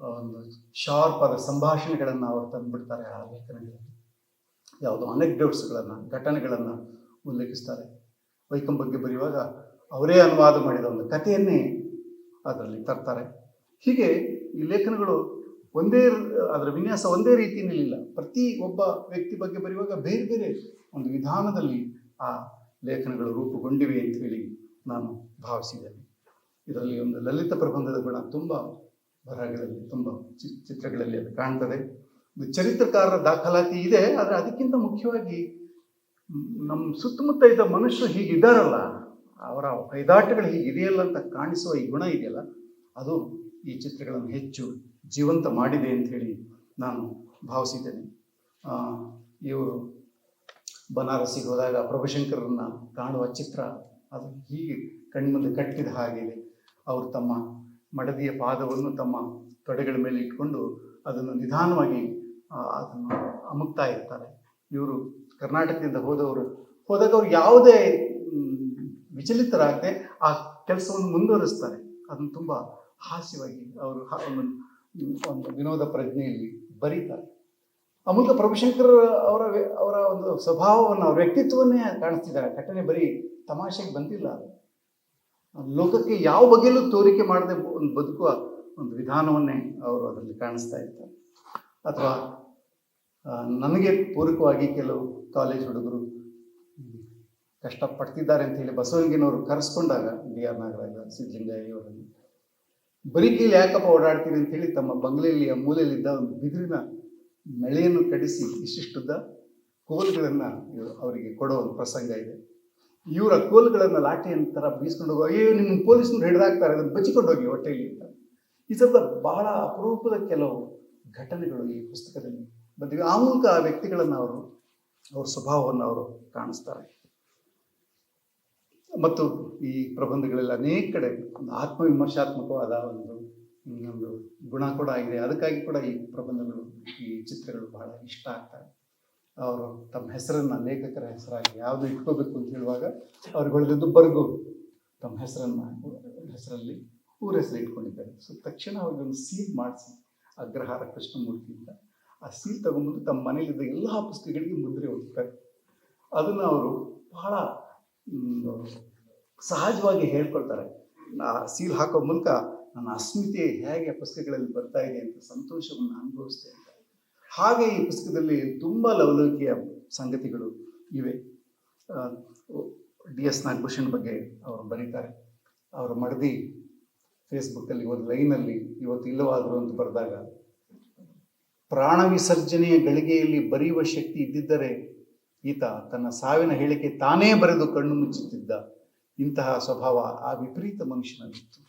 ಒಂದು ಶಾರ್ಪ್ ಆದ ಸಂಭಾಷಣೆಗಳನ್ನು ಅವರು ತಂದುಬಿಡ್ತಾರೆ ಆ ಲೇಖನಗಳಲ್ಲಿ. ಯಾವುದೋ ಅನೆಕ್ಡೋಟ್ಸ್ಗಳನ್ನು ಘಟನೆಗಳನ್ನು ಉಲ್ಲೇಖಿಸ್ತಾರೆ. ವೈಕಂ ಬಗ್ಗೆ ಬರೆಯುವಾಗ ಅವರೇ ಅನುವಾದ ಮಾಡಿದ ಒಂದು ಕಥೆಯನ್ನೇ ಅದರಲ್ಲಿ ತರ್ತಾರೆ. ಹೀಗೆ ಈ ಲೇಖನಗಳು ಒಂದೇ ಅದರ ವಿನ್ಯಾಸ ಒಂದೇ ರೀತಿಯಲ್ಲಿಲ್ಲ ಪ್ರತಿ ಒಬ್ಬ ವ್ಯಕ್ತಿ ಬಗ್ಗೆ ಬರೆಯುವಾಗ ಬೇರೆ ಬೇರೆ ಒಂದು ವಿಧಾನದಲ್ಲಿ ಆ ಲೇಖನಗಳು ರೂಪುಗೊಂಡಿವೆ ಅಂತ ಹೇಳಿ ನಾನು ಭಾವಿಸಿದ್ದೇನೆ. ಇದರಲ್ಲಿ ಒಂದು ಲಲಿತ ಪ್ರಬಂಧದ ಗುಣ ತುಂಬ ಬರಹಗಳಲ್ಲಿ ತುಂಬ ಚಿತ್ರಗಳಲ್ಲಿ ಅದು ಕಾಣ್ತದೆ. ಒಂದು ಚರಿತ್ರಕಾರರ ದಾಖಲಾತಿ ಇದೆ, ಆದರೆ ಅದಕ್ಕಿಂತ ಮುಖ್ಯವಾಗಿ ನಮ್ಮ ಸುತ್ತಮುತ್ತ ಇದ್ದ ಮನುಷ್ಯರು ಹೀಗಿದ್ದಾರಲ್ಲ, ಅವರ ಕೈದಾಟಗಳು ಹೀಗಿದೆಯಲ್ಲ ಅಂತ ಕಾಣಿಸುವ ಈ ಗುಣ ಇದೆಯಲ್ಲ, ಅದು ಈ ಚಿತ್ರಗಳನ್ನು ಹೆಚ್ಚು ಜೀವಂತ ಮಾಡಿದೆ ಅಂತ ಹೇಳಿ ನಾನು ಭಾವಿಸಿದ್ದೇನೆ. ಇವರು ಬನಾರಸಿಗೆ ಹೋದಾಗ ಪ್ರಭುಶಂಕರನ್ನ ಕಾಣುವ ಚಿತ್ರ ಅದು ಹೀಗೆ ಕಣ್ಮುಂದೆ ಕಟ್ಟಿದ ಹಾಗೆ ಅವರು ತಮ್ಮ ಮಡದಿಯ ಪಾದವನ್ನು ತಮ್ಮ ತೊಡೆಗಳ ಮೇಲೆ ಇಟ್ಕೊಂಡು ಅದನ್ನು ನಿಧಾನವಾಗಿ ಅದನ್ನು ಅಮುಕ್ತಾ ಇರ್ತಾರೆ. ಇವರು ಕರ್ನಾಟಕದಿಂದ ಹೋದವರು, ಹೋದಾಗ ಅವ್ರು ಯಾವುದೇ ವಿಚಲಿತರಾಗದೆ ಆ ಕೆಲಸವನ್ನು ಮುಂದುವರಿಸ್ತಾರೆ. ಅದನ್ನು ತುಂಬ ಹಾಸ್ಯವಾಗಿ ಅವರು ಒಂದು ವಿನೋದ ಪ್ರಜ್ಞೆಯಲ್ಲಿ ಬರೀತಾರೆ. ಅಮೃತ ಪ್ರಭುಶಂಕರ್ ಅವರ ಅವರ ಒಂದು ಸ್ವಭಾವವನ್ನು, ಅವ್ರ ವ್ಯಕ್ತಿತ್ವವನ್ನೇ ಕಾಣಿಸ್ತಿದ್ದಾರೆ. ಘಟನೆ ಬರೀ ತಮಾಷೆಗೆ ಬಂದಿಲ್ಲ ಲೋಕಕ್ಕೆ ಯಾವ ಬಗೆಯಲ್ಲೂ ತೋರಿಕೆ ಮಾಡದೆ ಒಂದು ಬದುಕುವ ಒಂದು ವಿಧಾನವನ್ನೇ ಅವರು ಅದರಲ್ಲಿ ಕಾಣಿಸ್ತಾ ಇರ್ತಾರೆ ಅಥವಾ ನನಗೆ ಪೂರಕವಾಗಿ ಕೆಲವು ಕಾಲೇಜ್ ಹುಡುಗರು ಕಷ್ಟಪಡ್ತಿದ್ದಾರೆ ಅಂತ ಹೇಳಿ ಬಸವಂಗಿನವರು ಕರೆಸ್ಕೊಂಡಾಗ ಡಿ ಆರ್ ನಾಗರಾಜ ಸಿದ್ಧಲಿಂಗಯ್ಯ ಅವರನ್ನು ಬರೀ ಕೀಲಿ ಯಾಕಪ್ಪ ಓಡಾಡ್ತೀರಿ ಅಂತ ಹೇಳಿ ತಮ್ಮ ಬಂಗ್ಲೆಯಲ್ಲಿ ಆ ಮೂಲೆಯಲ್ಲಿದ್ದ ಒಂದು ಬಿದಿರಿನ ಮೆಳೆಯನ್ನು ಕಡಿಸಿ ಇಷ್ಟಿಷ್ಟುದ್ದ ಕೋಲುಗಳನ್ನು ಅವರಿಗೆ ಕೊಡೋ ಒಂದು ಪ್ರಸಂಗ ಇದೆ. ಇವರ ಕೋಲುಗಳನ್ನು ಲಾಠಿ ಥರ ಬೀಸ್ಕೊಂಡು ಹೋಗಿ ಅಯ್ಯೋ ನಿಮ್ಮ ಪೊಲೀಸ್ನವ್ರು ಹಿಡಿದಾಗ್ತಾರೆ ಅದನ್ನು ಬಚ್ಚಿಕೊಂಡು ಹೋಗಿ ಹೊಟ್ಟೆಯಲ್ಲಿ ಅಂತ. ಈ ಥರದ ಬಹಳ ಅಪರೂಪದ ಕೆಲವು ಘಟನೆಗಳು ಈ ಪುಸ್ತಕದಲ್ಲಿ ಬಂದಿವೆ. ಆ ಮೂಲಕ ಆ ವ್ಯಕ್ತಿಗಳನ್ನು ಅವರು, ಅವ್ರ ಸ್ವಭಾವವನ್ನು ಅವರು ಕಾಣಿಸ್ತಾರೆ. ಮತ್ತು ಈ ಪ್ರಬಂಧಗಳೆಲ್ಲ ಅನೇಕ ಕಡೆ ಒಂದು ಆತ್ಮವಿಮರ್ಶಾತ್ಮಕವಾದ ಒಂದು ಒಂದು ಗುಣ ಕೂಡ ಆಗಿದೆ. ಅದಕ್ಕಾಗಿ ಕೂಡ ಈ ಪ್ರಬಂಧಗಳು, ಈ ಚಿತ್ರಗಳು ಬಹಳ ಇಷ್ಟ ಆಗ್ತವೆ ಅವರು ತಮ್ಮ ಹೆಸರನ್ನು ಲೇಖಕರ ಹೆಸರಾಗಿ ಯಾವುದು ಇಟ್ಕೋಬೇಕು ಅಂತ ಹೇಳುವಾಗ ಅವ್ರಿಗೆ ಉಳಿದಿದ್ದು ಬರ್ಗು. ತಮ್ಮ ಹೆಸರನ್ನು, ಹೆಸರಲ್ಲಿ ಊರ ಹೆಸರು ಇಟ್ಕೊಂಡಿದ್ದಾರೆ. ಸೊ ತಕ್ಷಣ ಅವ್ರಿಗೊಂದು ಸೀಲ್ ಮಾಡಿಸಿ ಅಗ್ರಹಾರ ಕೃಷ್ಣಮೂರ್ತಿಯಿಂದ ಆ ಸೀಲ್ ತಗೊಂಬಂದು ತಮ್ಮ ಮನೇಲಿದ್ದ ಎಲ್ಲ ಪುಸ್ತಕಗಳಿಗೆ ಮುದ್ರೆ ಹೋಗ್ತಾರೆ ಅದನ್ನು ಅವರು ಬಹಳ ಸಹಜವಾಗಿ ಹೇಳ್ಕೊಳ್ತಾರೆ. ಆ ಸೀಲ್ ಹಾಕೋ ಮೂಲಕ ನನ್ನ ಅಸ್ಮಿತೆ ಹೇಗೆ ಪುಸ್ತಕಗಳಲ್ಲಿ ಬರ್ತಾ ಇದೆ ಅಂತ ಸಂತೋಷವನ್ನು ಅನುಭವಿಸ್ತೇ ಇದ್ದಾರೆ. ಹಾಗೆ ಈ ಪುಸ್ತಕದಲ್ಲಿ ತುಂಬ ಲವಲವಿಕೆಯ ಸಂಗತಿಗಳು ಇವೆ. ಡಿ ಎಸ್ ನಾಗಭೂಷಣ್ ಬಗ್ಗೆ ಅವರು ಬರೀತಾರೆ. ಅವರ ಮಡದಿ ಫೇಸ್ಬುಕ್ಕಲ್ಲಿ ಒಂದು ಲೈನಲ್ಲಿ ಇವತ್ತು ಇಲ್ಲವಾದರು ಅಂತ ಬರೆದಾಗ, ಪ್ರಾಣ ವಿಸರ್ಜನೆಯ ಗಳಿಗೆಯಲ್ಲಿ ಬರೆಯುವ ಶಕ್ತಿ ಇದ್ದಿದ್ದರೆ ಈತ ತನ್ನ ಸಾವಿನ ಹೇಳಿಕೆ ತಾನೇ ಬರೆದು ಕಣ್ಣು ಮುಚ್ಚುತ್ತಿದ್ದ. ಇಂತಹ ಸ್ವಭಾವ ಆ ವಿಪರೀತ ಮನುಷ್ಯನಲ್ಲಿತ್ತು.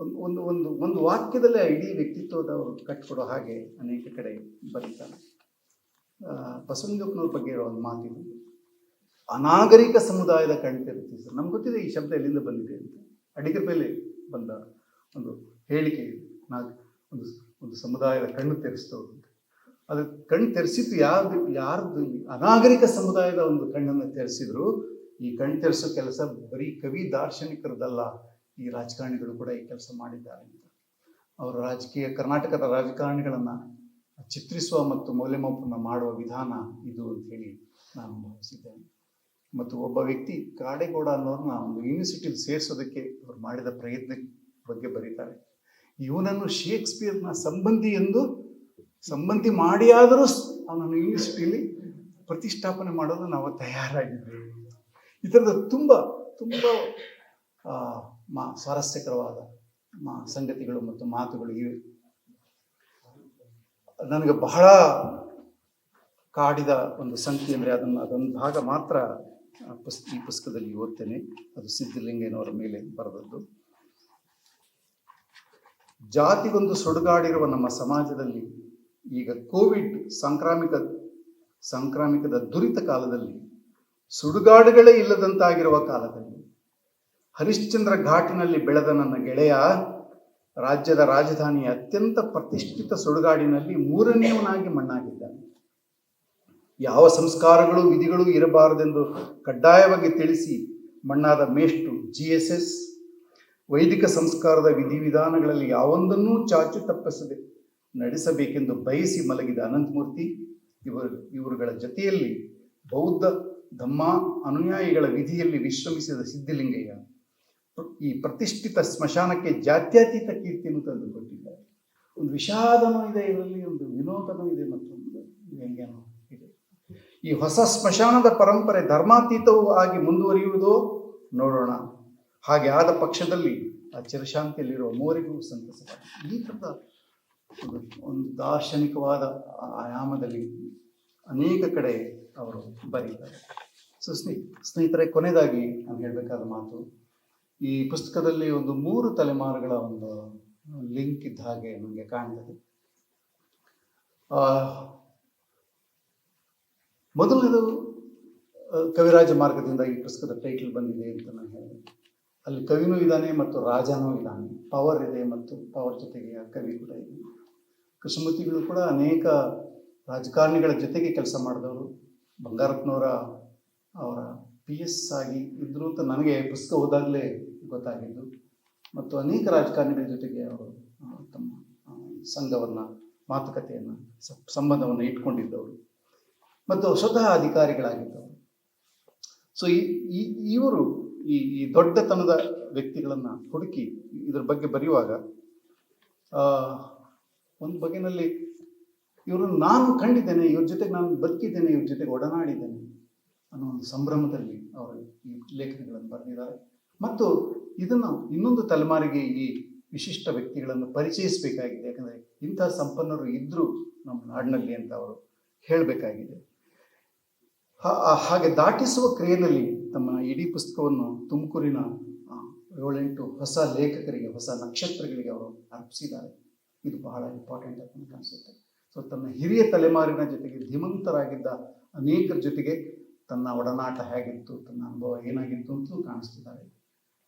ಒಂದು ಒಂದು ಒಂದು ಒಂದು ವಾಕ್ಯದಲ್ಲೇ ಇಡೀ ವ್ಯಕ್ತಿತ್ವದವರು ಕಟ್ಕೊಡೋ ಹಾಗೆ ಅನೇಕ ಕಡೆ ಬರೀತಾನೆ ಬಸವಲಿಂಗಪ್ಪನವ್ರ ಬಗ್ಗೆ ಇರೋ ಒಂದು ಮಾತಿದೆ, ಅನಾಗರಿಕ ಸಮುದಾಯದ ಕಣ್ತಿರುತ್ತೆ ಸರ್. ನಮ್ಗೆ ಗೊತ್ತಿದೆ ಈ ಶಬ್ದ ಎಲ್ಲಿಂದ ಬಂದಿದೆ ಅಂತ. ಅಡಿಗರ ಮೇಲೆ ಬಂದ ಒಂದು ಹೇಳಿಕೆ ಇದೆ. ನಾ ಒಂದು ಒಂದು ಸಮುದಾಯದ ಕಣ್ಣು ತೆರೆಸ್ತವ್ರು ಅಂತ. ಅದು ಕಣ್ಣು ತೆರೆಸಿದ್ದು ಯಾರ್ದು ಯಾರ್ದು ಅನಾಗರಿಕ ಸಮುದಾಯದ ಒಂದು ಕಣ್ಣನ್ನು ತೆರೆಸಿದ್ರು, ಈ ಕಣ್ಣು ತೆರೆಸೋ ಕೆಲಸ ಬರೀ ಕವಿ ದಾರ್ಶನಿಕರದಲ್ಲ. ಈ ರಾಜಕಾರಣಿಗಳು ಕೂಡ ಈ ಕೆಲಸ ಮಾಡಿದ್ದಾರೆ ಅಂತ. ಅವರ ರಾಜಕೀಯ, ಕರ್ನಾಟಕದ ರಾಜಕಾರಣಿಗಳನ್ನು ಚಿತ್ರಿಸುವ ಮತ್ತು ಮೌಲ್ಯಮಾಪನ ಮಾಡುವ ವಿಧಾನ ಇದು ಅಂತ ಹೇಳಿ ನಾನು ಭಾವಿಸಿದ್ದೇನೆ. ಮತ್ತು ಒಬ್ಬ ವ್ಯಕ್ತಿ ಕಾಡೆಗೌಡ ಅನ್ನೋರನ್ನ ಒಂದು ಯೂನಿವರ್ಸಿಟಿಲಿ ಸೇರಿಸೋದಕ್ಕೆ ಅವರು ಮಾಡಿದ ಪ್ರಯತ್ನ ಬಗ್ಗೆ ಬರೀತಾರೆ. ಇವನನ್ನು ಶೇಕ್ಸ್ಪಿಯರ್ನ ಸಂಬಂಧಿ ಎಂದು ಸಂಬಂಧಿ ಮಾಡಿಯಾದರೂ ಅವನನ್ನು ಯೂನಿವರ್ಸಿಟಿಯಲ್ಲಿ ಪ್ರತಿಷ್ಠಾಪನೆ ಮಾಡೋದು ನಾವು ತಯಾರಾಗಿದ್ದೇವೆ. ಈ ಥರದ ತುಂಬ ತುಂಬ ಮಾ, ಸ್ವಾರಸ್ಯಕರವಾದ, ಮಾ, ಸಂಗತಿಗಳು ಮತ್ತು ಮಾತುಗಳು ಇವೆ. ನನಗೆ ಬಹಳ ಕಾಡಿದ ಒಂದು ಸಂಖ್ಯೆ ಅಂದರೆ ಅದನ್ನು, ಅದೊಂದು ಭಾಗ ಮಾತ್ರ ಪುಸ್, ಈ ಪುಸ್ತಕದಲ್ಲಿ ಓದ್ತೇನೆ. ಅದು ಸಿದ್ಧಲಿಂಗಯ್ಯನವರ ಮೇಲೆ ಬರೆದದ್ದು. ಜಾತಿಗೊಂದು ಸುಡುಗಾಡಿರುವ ನಮ್ಮ ಸಮಾಜದಲ್ಲಿ ಈಗ ಕೋವಿಡ್ ಸಾಂಕ್ರಾಮಿಕ, ಸಾಂಕ್ರಾಮಿಕದ ದುರಿತ ಕಾಲದಲ್ಲಿ ಸುಡುಗಾಡುಗಳೇ ಇಲ್ಲದಂತಾಗಿರುವ ಕಾಲದಲ್ಲಿ ಹರಿಶ್ಚಂದ್ರ ಘಾಟಿನಲ್ಲಿ ಬೆಳೆದ ನನ್ನ ಗೆಳೆಯ ರಾಜ್ಯದ ರಾಜಧಾನಿಯ ಅತ್ಯಂತ ಪ್ರತಿಷ್ಠಿತ ಸುಡುಗಾಡಿನಲ್ಲಿ ಮೂರನೆಯವನಾಗಿ ಮಣ್ಣಾಗಿದ್ದಾನೆ. ಯಾವ ಸಂಸ್ಕಾರಗಳು, ವಿಧಿಗಳು ಇರಬಾರದೆಂದು ಕಡ್ಡಾಯವಾಗಿ ತಿಳಿಸಿ ಮಣ್ಣಾದ ಮೇಷ್ಟು ಜಿ ಎಸ್ ಎಸ್, ವೈದಿಕ ಸಂಸ್ಕಾರದ ವಿಧಿವಿಧಾನಗಳಲ್ಲಿ ಯಾವೊಂದನ್ನೂ ಚಾಚು ತಪ್ಪಿಸದೆ ನಡೆಸಬೇಕೆಂದು ಬಯಸಿ ಮಲಗಿದ ಅನಂತಮೂರ್ತಿ ಇವರು ಇವರುಗಳ ಜೊತೆಯಲ್ಲಿ ಬೌದ್ಧ ಧಮ್ಮ ಅನುಯಾಯಿಗಳ ವಿಧಿಯಲ್ಲಿ ವಿಶ್ರಮಿಸಿದ ಸಿದ್ಧಲಿಂಗಯ್ಯ. ಈ ಪ್ರತಿಷ್ಠಿತ ಸ್ಮಶಾನಕ್ಕೆ ಜಾತ್ಯತೀತ ಕೀರ್ತಿಯನ್ನು ತಂದು ಕೊಟ್ಟಿದ್ದಾರೆ. ಒಂದು ವಿಷಾದನೂ ಇದೆ ಇದರಲ್ಲಿ, ಒಂದು ವಿನೋದನೂ ಇದೆ ಮತ್ತೊಂದು ವ್ಯಂಗ್ಯನೂ ಇದೆ. ಈ ಹೊಸ ಸ್ಮಶಾನದ ಪರಂಪರೆ ಧರ್ಮಾತೀತವೂ ಆಗಿ ಮುಂದುವರಿಯುವುದೋ ನೋಡೋಣ. ಹಾಗೆ ಆದ ಪಕ್ಷದಲ್ಲಿ ಆ ಚಿರಶಾಂತಿಯಲ್ಲಿರುವ ಮೂವರಿಗೂ ಸಂತಸವಾಗಿದೆ. ಈ ಥರದ ಒಂದು ದಾರ್ಶನಿಕವಾದ ಆಯಾಮದಲ್ಲಿ ಅನೇಕ ಕಡೆ ಅವರು ಬರೀತಾರೆ. ಸೊ ಸ್ನೇ ಸ್ನೇಹಿತರೆ, ಕೊನೆಯದಾಗಿ ನಾನು ಹೇಳಬೇಕಾದ ಮಾತು ಈ ಪುಸ್ತಕದಲ್ಲಿ ಒಂದು ಮೂರು ತಲೆಮಾರುಗಳ ಒಂದು ಲಿಂಕ್ ಇದ್ದ ಹಾಗೆ ನಮಗೆ ಕಾಣ್ತದೆ. ಮೊದಲನೇದು ಕವಿರಾಜ ಮಾರ್ಗದಿಂದ ಈ ಪುಸ್ತಕದ ಟೈಟಲ್ ಬಂದಿದೆ ಅಂತ ನಾನು ಹೇಳಿದೆ. ಅಲ್ಲಿ ಕವಿನೂ ಇದ್ದಾನೆ ಮತ್ತು ರಾಜನೂ ಇದ್ದಾನೆ. ಪವರ್ ಇದೆ ಮತ್ತು ಪವರ್ ಜೊತೆಗೆ ಆ ಕವಿ ಕೂಡ ಇದೆ. ಕೃಷ್ಣಮೂರ್ತಿಗಳು ಕೂಡ ಅನೇಕ ರಾಜಕಾರಣಿಗಳ ಜೊತೆಗೆ ಕೆಲಸ ಮಾಡಿದವರು. ಬಂಗಾರಪ್ಪನವರ ಅವರ ಪಿ ಎಸ್ ಆಗಿ ಇದ್ರು ಅಂತ ನನಗೆ ಪುಸ್ತಕ ಓದಾಗಲೇ ಗೊತ್ತಾಗಿದ್ದು. ಮತ್ತು ಅನೇಕ ರಾಜಕಾರಣಿಗಳ ಜೊತೆಗೆ ಅವರು ತಮ್ಮ ಸಂಘವನ್ನು, ಮಾತುಕತೆಯನ್ನು ಸಂಬಂಧವನ್ನು ಇಟ್ಕೊಂಡಿದ್ದವರು. ಮತ್ತು ಸ್ವತಃ ಅಧಿಕಾರಿಗಳಾಗಿದ್ದವರು. ಸೊ ಈ ಇವರು ಈ ಈ ದೊಡ್ಡತನದ ವ್ಯಕ್ತಿಗಳನ್ನು ಹುಡುಕಿ ಇದ್ರ ಬಗ್ಗೆ ಬರೆಯುವಾಗ ಒಂದು ಬಗೆಯಲ್ಲಿ ಇವರು, ನಾನು ಕಂಡಿದ್ದೇನೆ, ಇವ್ರ ಜೊತೆಗೆ ನಾನು ಬದುಕಿದ್ದೇನೆ, ಇವ್ರ ಜೊತೆಗೆ ಒಡನಾಡಿದ್ದೇನೆ ಅನ್ನೋ ಒಂದು ಸಂಭ್ರಮದಲ್ಲಿ ಅವರು ಈ ಲೇಖನಗಳನ್ನು ಬರೆದಿದ್ದಾರೆ. ಮತ್ತು ಇದನ್ನು ಇನ್ನೊಂದು ತಲೆಮಾರಿಗೆ ಈ ವಿಶಿಷ್ಟ ವ್ಯಕ್ತಿಗಳನ್ನು ಪರಿಚಯಿಸಬೇಕಾಗಿದೆ. ಯಾಕಂದರೆ ಇಂಥ ಸಂಪನ್ನರು ಇದ್ದರೂ ನಮ್ಮ ನಾಡಿನಲ್ಲಿ ಅಂತ ಅವರು ಹೇಳಬೇಕಾಗಿದೆ. ಹಾಗೆ ದಾಟಿಸುವ ಕ್ರಿಯೆಯಲ್ಲಿ ತಮ್ಮ ಇಡೀ ಪುಸ್ತಕವನ್ನು ತುಮಕೂರಿನ ಏಳೆಂಟು ಹೊಸ ಲೇಖಕರಿಗೆ, ಹೊಸ ನಕ್ಷತ್ರಗಳಿಗೆ ಅವರು ಅರ್ಪಿಸಿದ್ದಾರೆ. ಇದು ಬಹಳ ಇಂಪಾರ್ಟೆಂಟ್ ಅಂತ ಕಾಣಿಸುತ್ತೆ ಸೊ ತನ್ನ ಹಿರಿಯ ತಲೆಮಾರಿನ ಜೊತೆಗೆ ಧೀಮಂತರಾಗಿದ್ದ ಅನೇಕರ ಜೊತೆಗೆ ತನ್ನ ಒಡನಾಟ ಹೇಗಿತ್ತು, ತನ್ನ ಅನುಭವ ಏನಾಗಿತ್ತು ಅಂತಲೂ ಕಾಣಿಸ್ತಿದ್ದಾರೆ.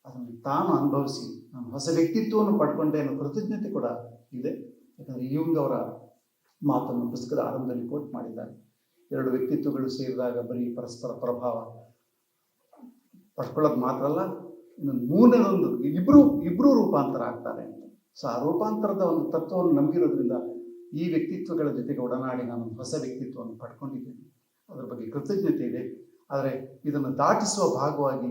ಅದನ್ನು ತಾನು ಅನುಭವಿಸಿ, ನಾನು ಹೊಸ ವ್ಯಕ್ತಿತ್ವವನ್ನು ಪಡ್ಕೊಂಡೆ ಅನ್ನೋ ಕೃತಜ್ಞತೆ ಕೂಡ ಇದೆ. ಯಾಕಂದರೆ ಯುಂಗ್ ಅವರ ಮಾತನ್ನು ಪುಸ್ತಕದ ಆರಂಭದಲ್ಲಿ ಕೋಟ್ ಮಾಡಿದ್ದಾರೆ. ಎರಡು ವ್ಯಕ್ತಿತ್ವಗಳು ಸೇರಿದಾಗ ಬರೀ ಪರಸ್ಪರ ಪ್ರಭಾವ ಪಡ್ಕೊಳ್ಳೋದು ಮಾತ್ರ ಅಲ್ಲ, ಇನ್ನೊಂದು ಮೂರನೇದೊಂದು ಇಬ್ಬರು ಇಬ್ಬರು ರೂಪಾಂತರ ಆಗ್ತಾರೆ ಸೊ ಆ ರೂಪಾಂತರದ ಒಂದು ತತ್ವವನ್ನು ನಂಬಿರೋದ್ರಿಂದ ಈ ವ್ಯಕ್ತಿತ್ವಗಳ ಜೊತೆಗೆ ಒಡನಾಡಿ ನಾನು ಹೊಸ ವ್ಯಕ್ತಿತ್ವವನ್ನು ಪಡ್ಕೊಂಡಿದ್ದೇನೆ. ಅದರ ಬಗ್ಗೆ ಕೃತಜ್ಞತೆ ಇದೆ. ಆದರೆ ಇದನ್ನು ದಾಟಿಸುವ ಭಾಗವಾಗಿ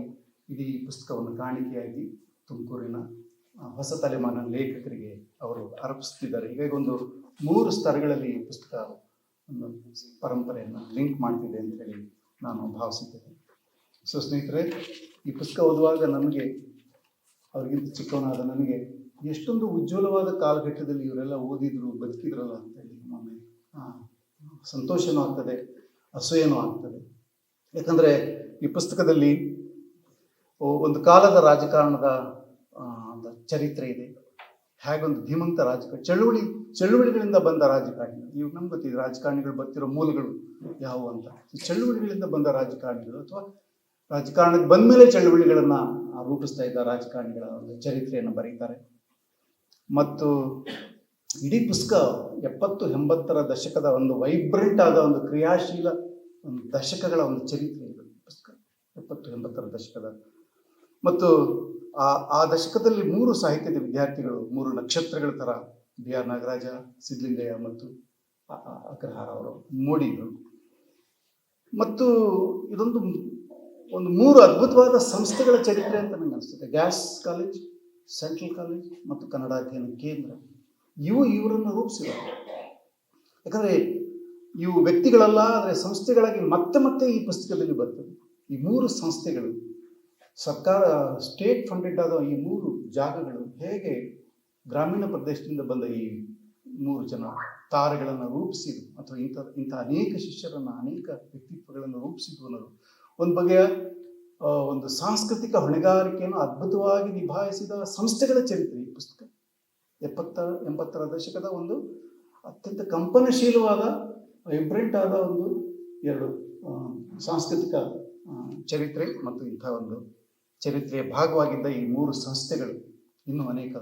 ಇಡೀ ಪುಸ್ತಕವನ್ನು ಕಾಣಿಕೆಯಾಗಿ ತುಮಕೂರಿನ ಹೊಸ ತಲೆಮಾನ ಲೇಖಕರಿಗೆ ಅವರು ಅರ್ಪಿಸ್ತಿದ್ದಾರೆ. ಹೀಗಾಗಿ ಒಂದು ಮೂರು ಸ್ತರಗಳಲ್ಲಿ ಈ ಪುಸ್ತಕ ಒಂದು ಪರಂಪರೆಯನ್ನು ಲಿಂಕ್ ಮಾಡ್ತಿದೆ ಅಂತ ಹೇಳಿ ನಾನು ಭಾವಿಸಿದ್ದೇನೆ ಸೊ ಸ್ನೇಹಿತರೆ ಈ ಪುಸ್ತಕ ಓದುವಾಗ ನನಗೆ ಅವ್ರಿಗಿಂತ ಚಿಕ್ಕವನಾದ ನನಗೆ ಎಷ್ಟೊಂದು ಉಜ್ವಲವಾದ ಕಾಲಘಟ್ಟದಲ್ಲಿ ಇವರೆಲ್ಲ ಓದಿದ್ರು ಬದುಕಿದ್ರಲ್ಲ ಅಂತೇಳಿ ಒಮ್ಮೆ ಆ, ಸಂತೋಷನೂ ಆಗ್ತದೆ ಅಸೂಯನೂ ಆಗ್ತದೆ. ಯಾಕಂದರೆ ಈ ಪುಸ್ತಕದಲ್ಲಿ ಒಂದು ಕಾಲದ ರಾಜಕಾರಣದ ಒಂದು ಚರಿತ್ರೆ ಇದೆ. ಹೇಗೊಂದು ಧೀಮಂತ ರಾಜಕಾರಣ ಚಳುವಳಿ, ಚಳುವಳಿಗಳಿಂದ ಬಂದ ರಾಜಕಾರಣಿ. ಇವು ನಮ್ಗೆ ಗೊತ್ತಿದೆ, ರಾಜಕಾರಣಿಗಳು ಬರ್ತಿರೋ ಮೂಲಗಳು ಯಾವುವು ಅಂತ. ಚಳುವಳಿಗಳಿಂದ ಬಂದ ರಾಜಕಾರಣಿಗಳು ಅಥವಾ ರಾಜಕಾರಣಕ್ಕೆ ಬಂದ ಮೇಲೆ ಚಳುವಳಿಗಳನ್ನು ರೂಪಿಸ್ತಾ ಇದ್ದ ರಾಜಕಾರಣಿಗಳ ಒಂದು ಚರಿತ್ರೆಯನ್ನು ಬರೀತಾರೆ. ಮತ್ತು ಇಡೀ ಪುಸ್ತಕ ಎಪ್ಪತ್ತು ಎಂಬತ್ತರ ದಶಕದ ಒಂದು ವೈಬ್ರೆಂಟ್ ಆದ ಒಂದು ಕ್ರಿಯಾಶೀಲ ಒಂದು ದಶಕಗಳ ಒಂದು ಚರಿತ್ರೆ ಇದು. ಪುಸ್ತಕ ಎಪ್ಪತ್ತು ಎಂಬತ್ತರ ದಶಕದ ಮತ್ತು ಆ ಆ ದಶಕದಲ್ಲಿ ಮೂರು ಸಾಹಿತ್ಯದ ವಿದ್ಯಾರ್ಥಿಗಳು, ಮೂರು ನಕ್ಷತ್ರಗಳ ಥರ ಬಿ ಆರ್ ನಾಗರಾಜ ಸಿದ್ಧಲಿಂಗಯ್ಯ ಮತ್ತು ಅಗ್ರಹಾರ ಅವರು ಮೂಡಿದ್ರು. ಮತ್ತು ಇದೊಂದು ಒಂದು ಮೂರು ಅದ್ಭುತವಾದ ಸಂಸ್ಥೆಗಳ ಚರಿತ್ರೆ ಅಂತ ನನಗೆ ಅನಿಸುತ್ತೆ. ಗ್ಯಾಸ್ ಕಾಲೇಜ್, ಸೆಂಟ್ರಲ್ ಕಾಲೇಜ್ ಮತ್ತು ಕನ್ನಡ ಅಧ್ಯಯನ ಕೇಂದ್ರ. ಇವು ಇವರನ್ನು ರೂಪಿಸಿದ ಯಾಕಂದರೆ ಇವು ವ್ಯಕ್ತಿಗಳಲ್ಲ, ಆದರೆ ಸಂಸ್ಥೆಗಳಾಗಿ ಮತ್ತೆ ಮತ್ತೆ ಈ ಪುಸ್ತಕದಲ್ಲಿ ಬರ್ತದೆ. ಈ ಮೂರು ಸಂಸ್ಥೆಗಳು ಸರ್ಕಾರ ಸ್ಟೇಟ್ ಫಂಡೆಡ್ ಆದ ಈ ಮೂರು ಜಾಗಗಳು ಹೇಗೆ ಗ್ರಾಮೀಣ ಪ್ರದೇಶದಿಂದ ಬಂದ ಈ ಮೂರು ಜನ ತಾರೆಗಳನ್ನು ರೂಪಿಸಿದ್ರು ಅಥವಾ ಇಂಥ ಇಂಥ ಅನೇಕ ಶಿಷ್ಯರನ್ನು, ಅನೇಕ ವ್ಯಕ್ತಿತ್ವಗಳನ್ನು ರೂಪಿಸಿದ್ರು ಅನ್ನೋದು ಒಂದು ಬಗೆಯ ಒಂದು ಸಾಂಸ್ಕೃತಿಕ ಹೊಣೆಗಾರಿಕೆಯನ್ನು ಅದ್ಭುತವಾಗಿ ನಿಭಾಯಿಸಿದ ಸಂಸ್ಥೆಗಳ ಚರಿತ್ರೆ ಈ ಪುಸ್ತಕ. ಎಪ್ಪತ್ತ, ಎಂಬತ್ತರ ದಶಕದ ಒಂದು ಅತ್ಯಂತ ಕಂಪನಶೀಲವಾದ ವೈಬ್ರೆಂಟ್ ಆದ ಒಂದು ಎರಡು ಸಾಂಸ್ಕೃತಿಕ ಚರಿತ್ರೆ ಮತ್ತು ಇಂಥ ಒಂದು ಚರಿತ್ರೆಯ ಭಾಗವಾಗಿದ್ದ ಈ ಮೂರು ಸಂಸ್ಥೆಗಳು ಇನ್ನೂ ಅನೇಕ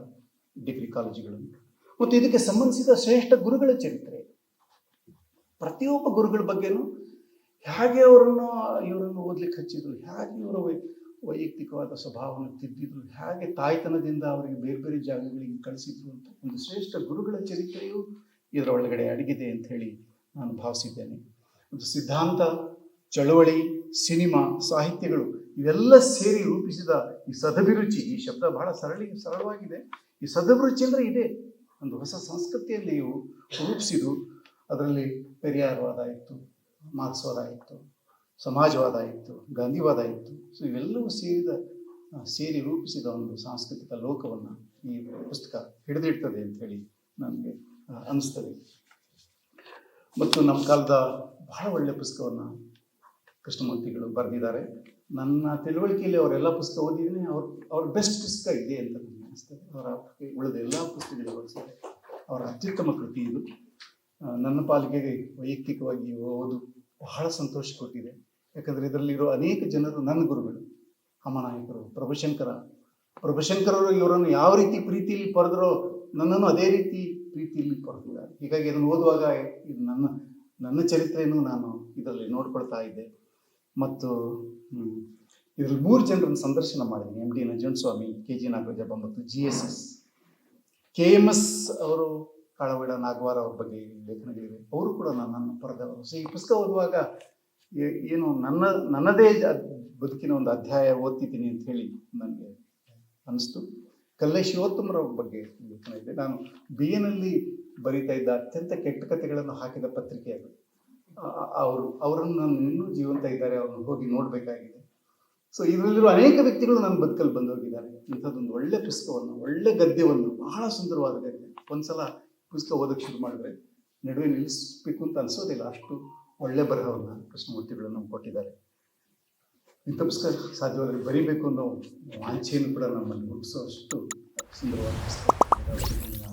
ಡಿಗ್ರಿ ಕಾಲೇಜುಗಳು ಮತ್ತು ಇದಕ್ಕೆ ಸಂಬಂಧಿಸಿದ ಶ್ರೇಷ್ಠ ಗುರುಗಳ ಚರಿತ್ರೆ. ಪ್ರತಿಯೊಬ್ಬ ಗುರುಗಳ ಬಗ್ಗೆನೂ ಹೇಗೆ ಅವರನ್ನು ಇವರನ್ನು ಓದ್ಲಿಕ್ಕೆ ಹಚ್ಚಿದ್ರು, ಹೇಗೆ ಇವರ ವೈಯಕ್ತಿಕವಾದ ಸ್ವಭಾವವನ್ನು ತಿದ್ದಿದ್ರು, ಹೇಗೆ ತಾಯ್ತನದಿಂದ ಅವರಿಗೆ ಬೇರೆ ಬೇರೆ ಜಾಗಗಳಿಗೆ ಕಳಿಸಿದ್ರು ಅಂತ ಒಂದು ಶ್ರೇಷ್ಠ ಗುರುಗಳ ಚರಿತ್ರೆಯು ಇದರ ಒಳಗಡೆ ಅಡಗಿದೆ ಅಂತ ಹೇಳಿ ನಾನು ಭಾವಿಸಿದ್ದೇನೆ. ಒಂದು ಸಿದ್ಧಾಂತ, ಚಳುವಳಿ, ಸಿನಿಮಾ, ಸಾಹಿತ್ಯಗಳು ಇವೆಲ್ಲ ಸೇರಿ ರೂಪಿಸಿದ ಈ ಸದಭಿರುಚಿ, ಈ ಶಬ್ದ ಬಹಳ ಸರಳಿ, ಸರಳವಾಗಿದೆ. ಈ ಸದಭಿರುಚಿ ಅಂದರೆ ಇದೆ. ಒಂದು ಹೊಸ ಸಂಸ್ಕೃತಿಯಲ್ಲಿ ಇವು ರೂಪಿಸಿದು ಅದರಲ್ಲಿ ಪೆರಿಯಾರ್ವಾದ ಇತ್ತು ಮಾರ್ಕ್ಸ್ವಾದ ಇತ್ತು ಸಮಾಜವಾದ ಇತ್ತು ಗಾಂಧಿವಾದ ಇತ್ತು ಸೊ ಇವೆಲ್ಲವೂ ಸೇರಿದ ಸೇರಿ ರೂಪಿಸಿದ ಒಂದು ಸಾಂಸ್ಕೃತಿಕ ಲೋಕವನ್ನು ಈ ಪುಸ್ತಕ ಹಿಡಿದಿಡ್ತದೆ ಅಂತ ಹೇಳಿ ನನಗೆ ಅನ್ನಿಸ್ತದೆ ಮತ್ತು ನಮ್ಮ ಕಾಲದ ಬಹಳ ಒಳ್ಳೆಯ ಪುಸ್ತಕವನ್ನು ಕೃಷ್ಣಮೂರ್ತಿಗಳು ಬರೆದಿದ್ದಾರೆ. ನನ್ನ ತಿಳುವಳಿಕೆಯಲ್ಲಿ ಅವರೆಲ್ಲ ಪುಸ್ತಕ ಓದಿದ್ದೀನಿ, ಅವ್ರ ಅವ್ರ ಬೆಸ್ಟ್ ಪುಸ್ತಕ ಇದೆ ಅಂತ ನನಗೆ ಅನಿಸ್ತದೆ ಅವರ ಉಳಿದ ಎಲ್ಲ ಪುಸ್ತಕಗಳು ಅವರ ಅತ್ಯುತ್ತಮ ಕೃತಿ ಇದು. ನನ್ನ ಪಾಲಿಗೆ ವೈಯಕ್ತಿಕವಾಗಿ ಓದು ಬಹಳ ಸಂತೋಷ ಕೊಟ್ಟಿದೆ. ಯಾಕಂದರೆ ಇದರಲ್ಲಿರೋ ಅನೇಕ ಜನರು ನನ್ನ ಗುರುಗಳು, ಅಮ್ಮನಾಯಕರು, ಪ್ರಭುಶಂಕರ. ಪ್ರಭುಶಂಕರರು ಇವರನ್ನು ಯಾವ ರೀತಿ ಪ್ರೀತಿಯಲ್ಲಿ ಪಡೆದರೋ ನನ್ನನ್ನು ಅದೇ ರೀತಿ ಪ್ರೀತಿಯಲ್ಲಿ ಪಡೆದಿದ್ದಾರೆ. ಹೀಗಾಗಿ ಇದನ್ನು ಓದುವಾಗ ಇದು ನನ್ನ ನನ್ನ ಚರಿತ್ರೆಯನ್ನು ನಾನು ಇದರಲ್ಲಿ ನೋಡ್ಕೊಳ್ತಾ ಇದ್ದೆ. ಮತ್ತು ಇದರಲ್ಲಿ ಮೂರು ಜನರನ್ನು ಸಂದರ್ಶನ ಮಾಡಿದ್ದೀನಿ M D Nanjundaswamy K G Nagarajappa ಮತ್ತು G S S K M S ಅವರು ಕಾಳವಿಡ ನಾಗವಾರ ಅವ್ರ ಬಗ್ಗೆ ಲೇಖನಗಳಿವೆ. ಅವರು ಕೂಡ ನನ್ನನ್ನು ಪರದವರು ಸೊ ಈ ಪುಸ್ತಕ ಓದುವಾಗ ಏನು ನನ್ನ ನನ್ನದೇ ಬದುಕಿನ ಒಂದು ಅಧ್ಯಾಯ ಓದ್ತಿದ್ದೀನಿ ಅಂತ ಹೇಳಿ ನನಗೆ ಅನಿಸ್ತು. ಕಲ್ಲೆ ಶಿವೋತ್ತಮರವ್ರ ಬಗ್ಗೆ ಲೇಖನ ಇದೆ. ನಾನು ಬಿ ಎನಲ್ಲಿ ಬರೀತಾ ಇದ್ದ ಅತ್ಯಂತ ಕೆಟ್ಟ ಕಥೆಗಳನ್ನು ಹಾಕಿದ ಪತ್ರಿಕೆ ಅದು. ಅವರು, ಅವರನ್ನು ನಾನು ಇನ್ನೂ ಜೀವಂತ ಇದ್ದಾರೆ, ಅವ್ರನ್ನ ಹೋಗಿ ನೋಡಬೇಕಾಗಿದೆ. ಸೊ ಇದರಲ್ಲಿರುವ ಅನೇಕ ವ್ಯಕ್ತಿಗಳು ನನ್ನ ಬದುಕಲ್ಲಿ ಬಂದೋಗಿದ್ದಾರೆ. ಇಂಥದ್ದೊಂದು ಒಳ್ಳೆ ಪುಸ್ತಕವನ್ನು, ಒಳ್ಳೆ ಗದ್ಯವನ್ನು, ಬಹಳ ಸುಂದರವಾದ ಗದ್ಯ. ಒಂದ್ಸಲ ಪುಸ್ತಕ ಓದಕ್ಕೆ ಶುರು ಮಾಡಿದ್ರೆ ನಡುವೆ ನಿಲ್ಲಿಸ್ಬೇಕು ಅಂತ ಅನಿಸೋದಿಲ್ಲ. ಅಷ್ಟು ಒಳ್ಳೆ ಬರಹವನ್ನು ಕೃಷ್ಣಮೂರ್ತಿಗಳು ನಮ್ಗೆ ಕೊಟ್ಟಿದ್ದಾರೆ. ಇಂಥ ಪುಸ್ತಕ ಸಾಧ್ಯವಾದರೆ ಬರೀಬೇಕು ಅನ್ನೋ ವಾಂಛೆಯನ್ನು ಕೂಡ ನಮ್ಮಲ್ಲಿ ಹುಟ್ಟಿಸೋ ಅಷ್ಟು ಸುಂದರವಾದ ಪುಸ್ತಕ.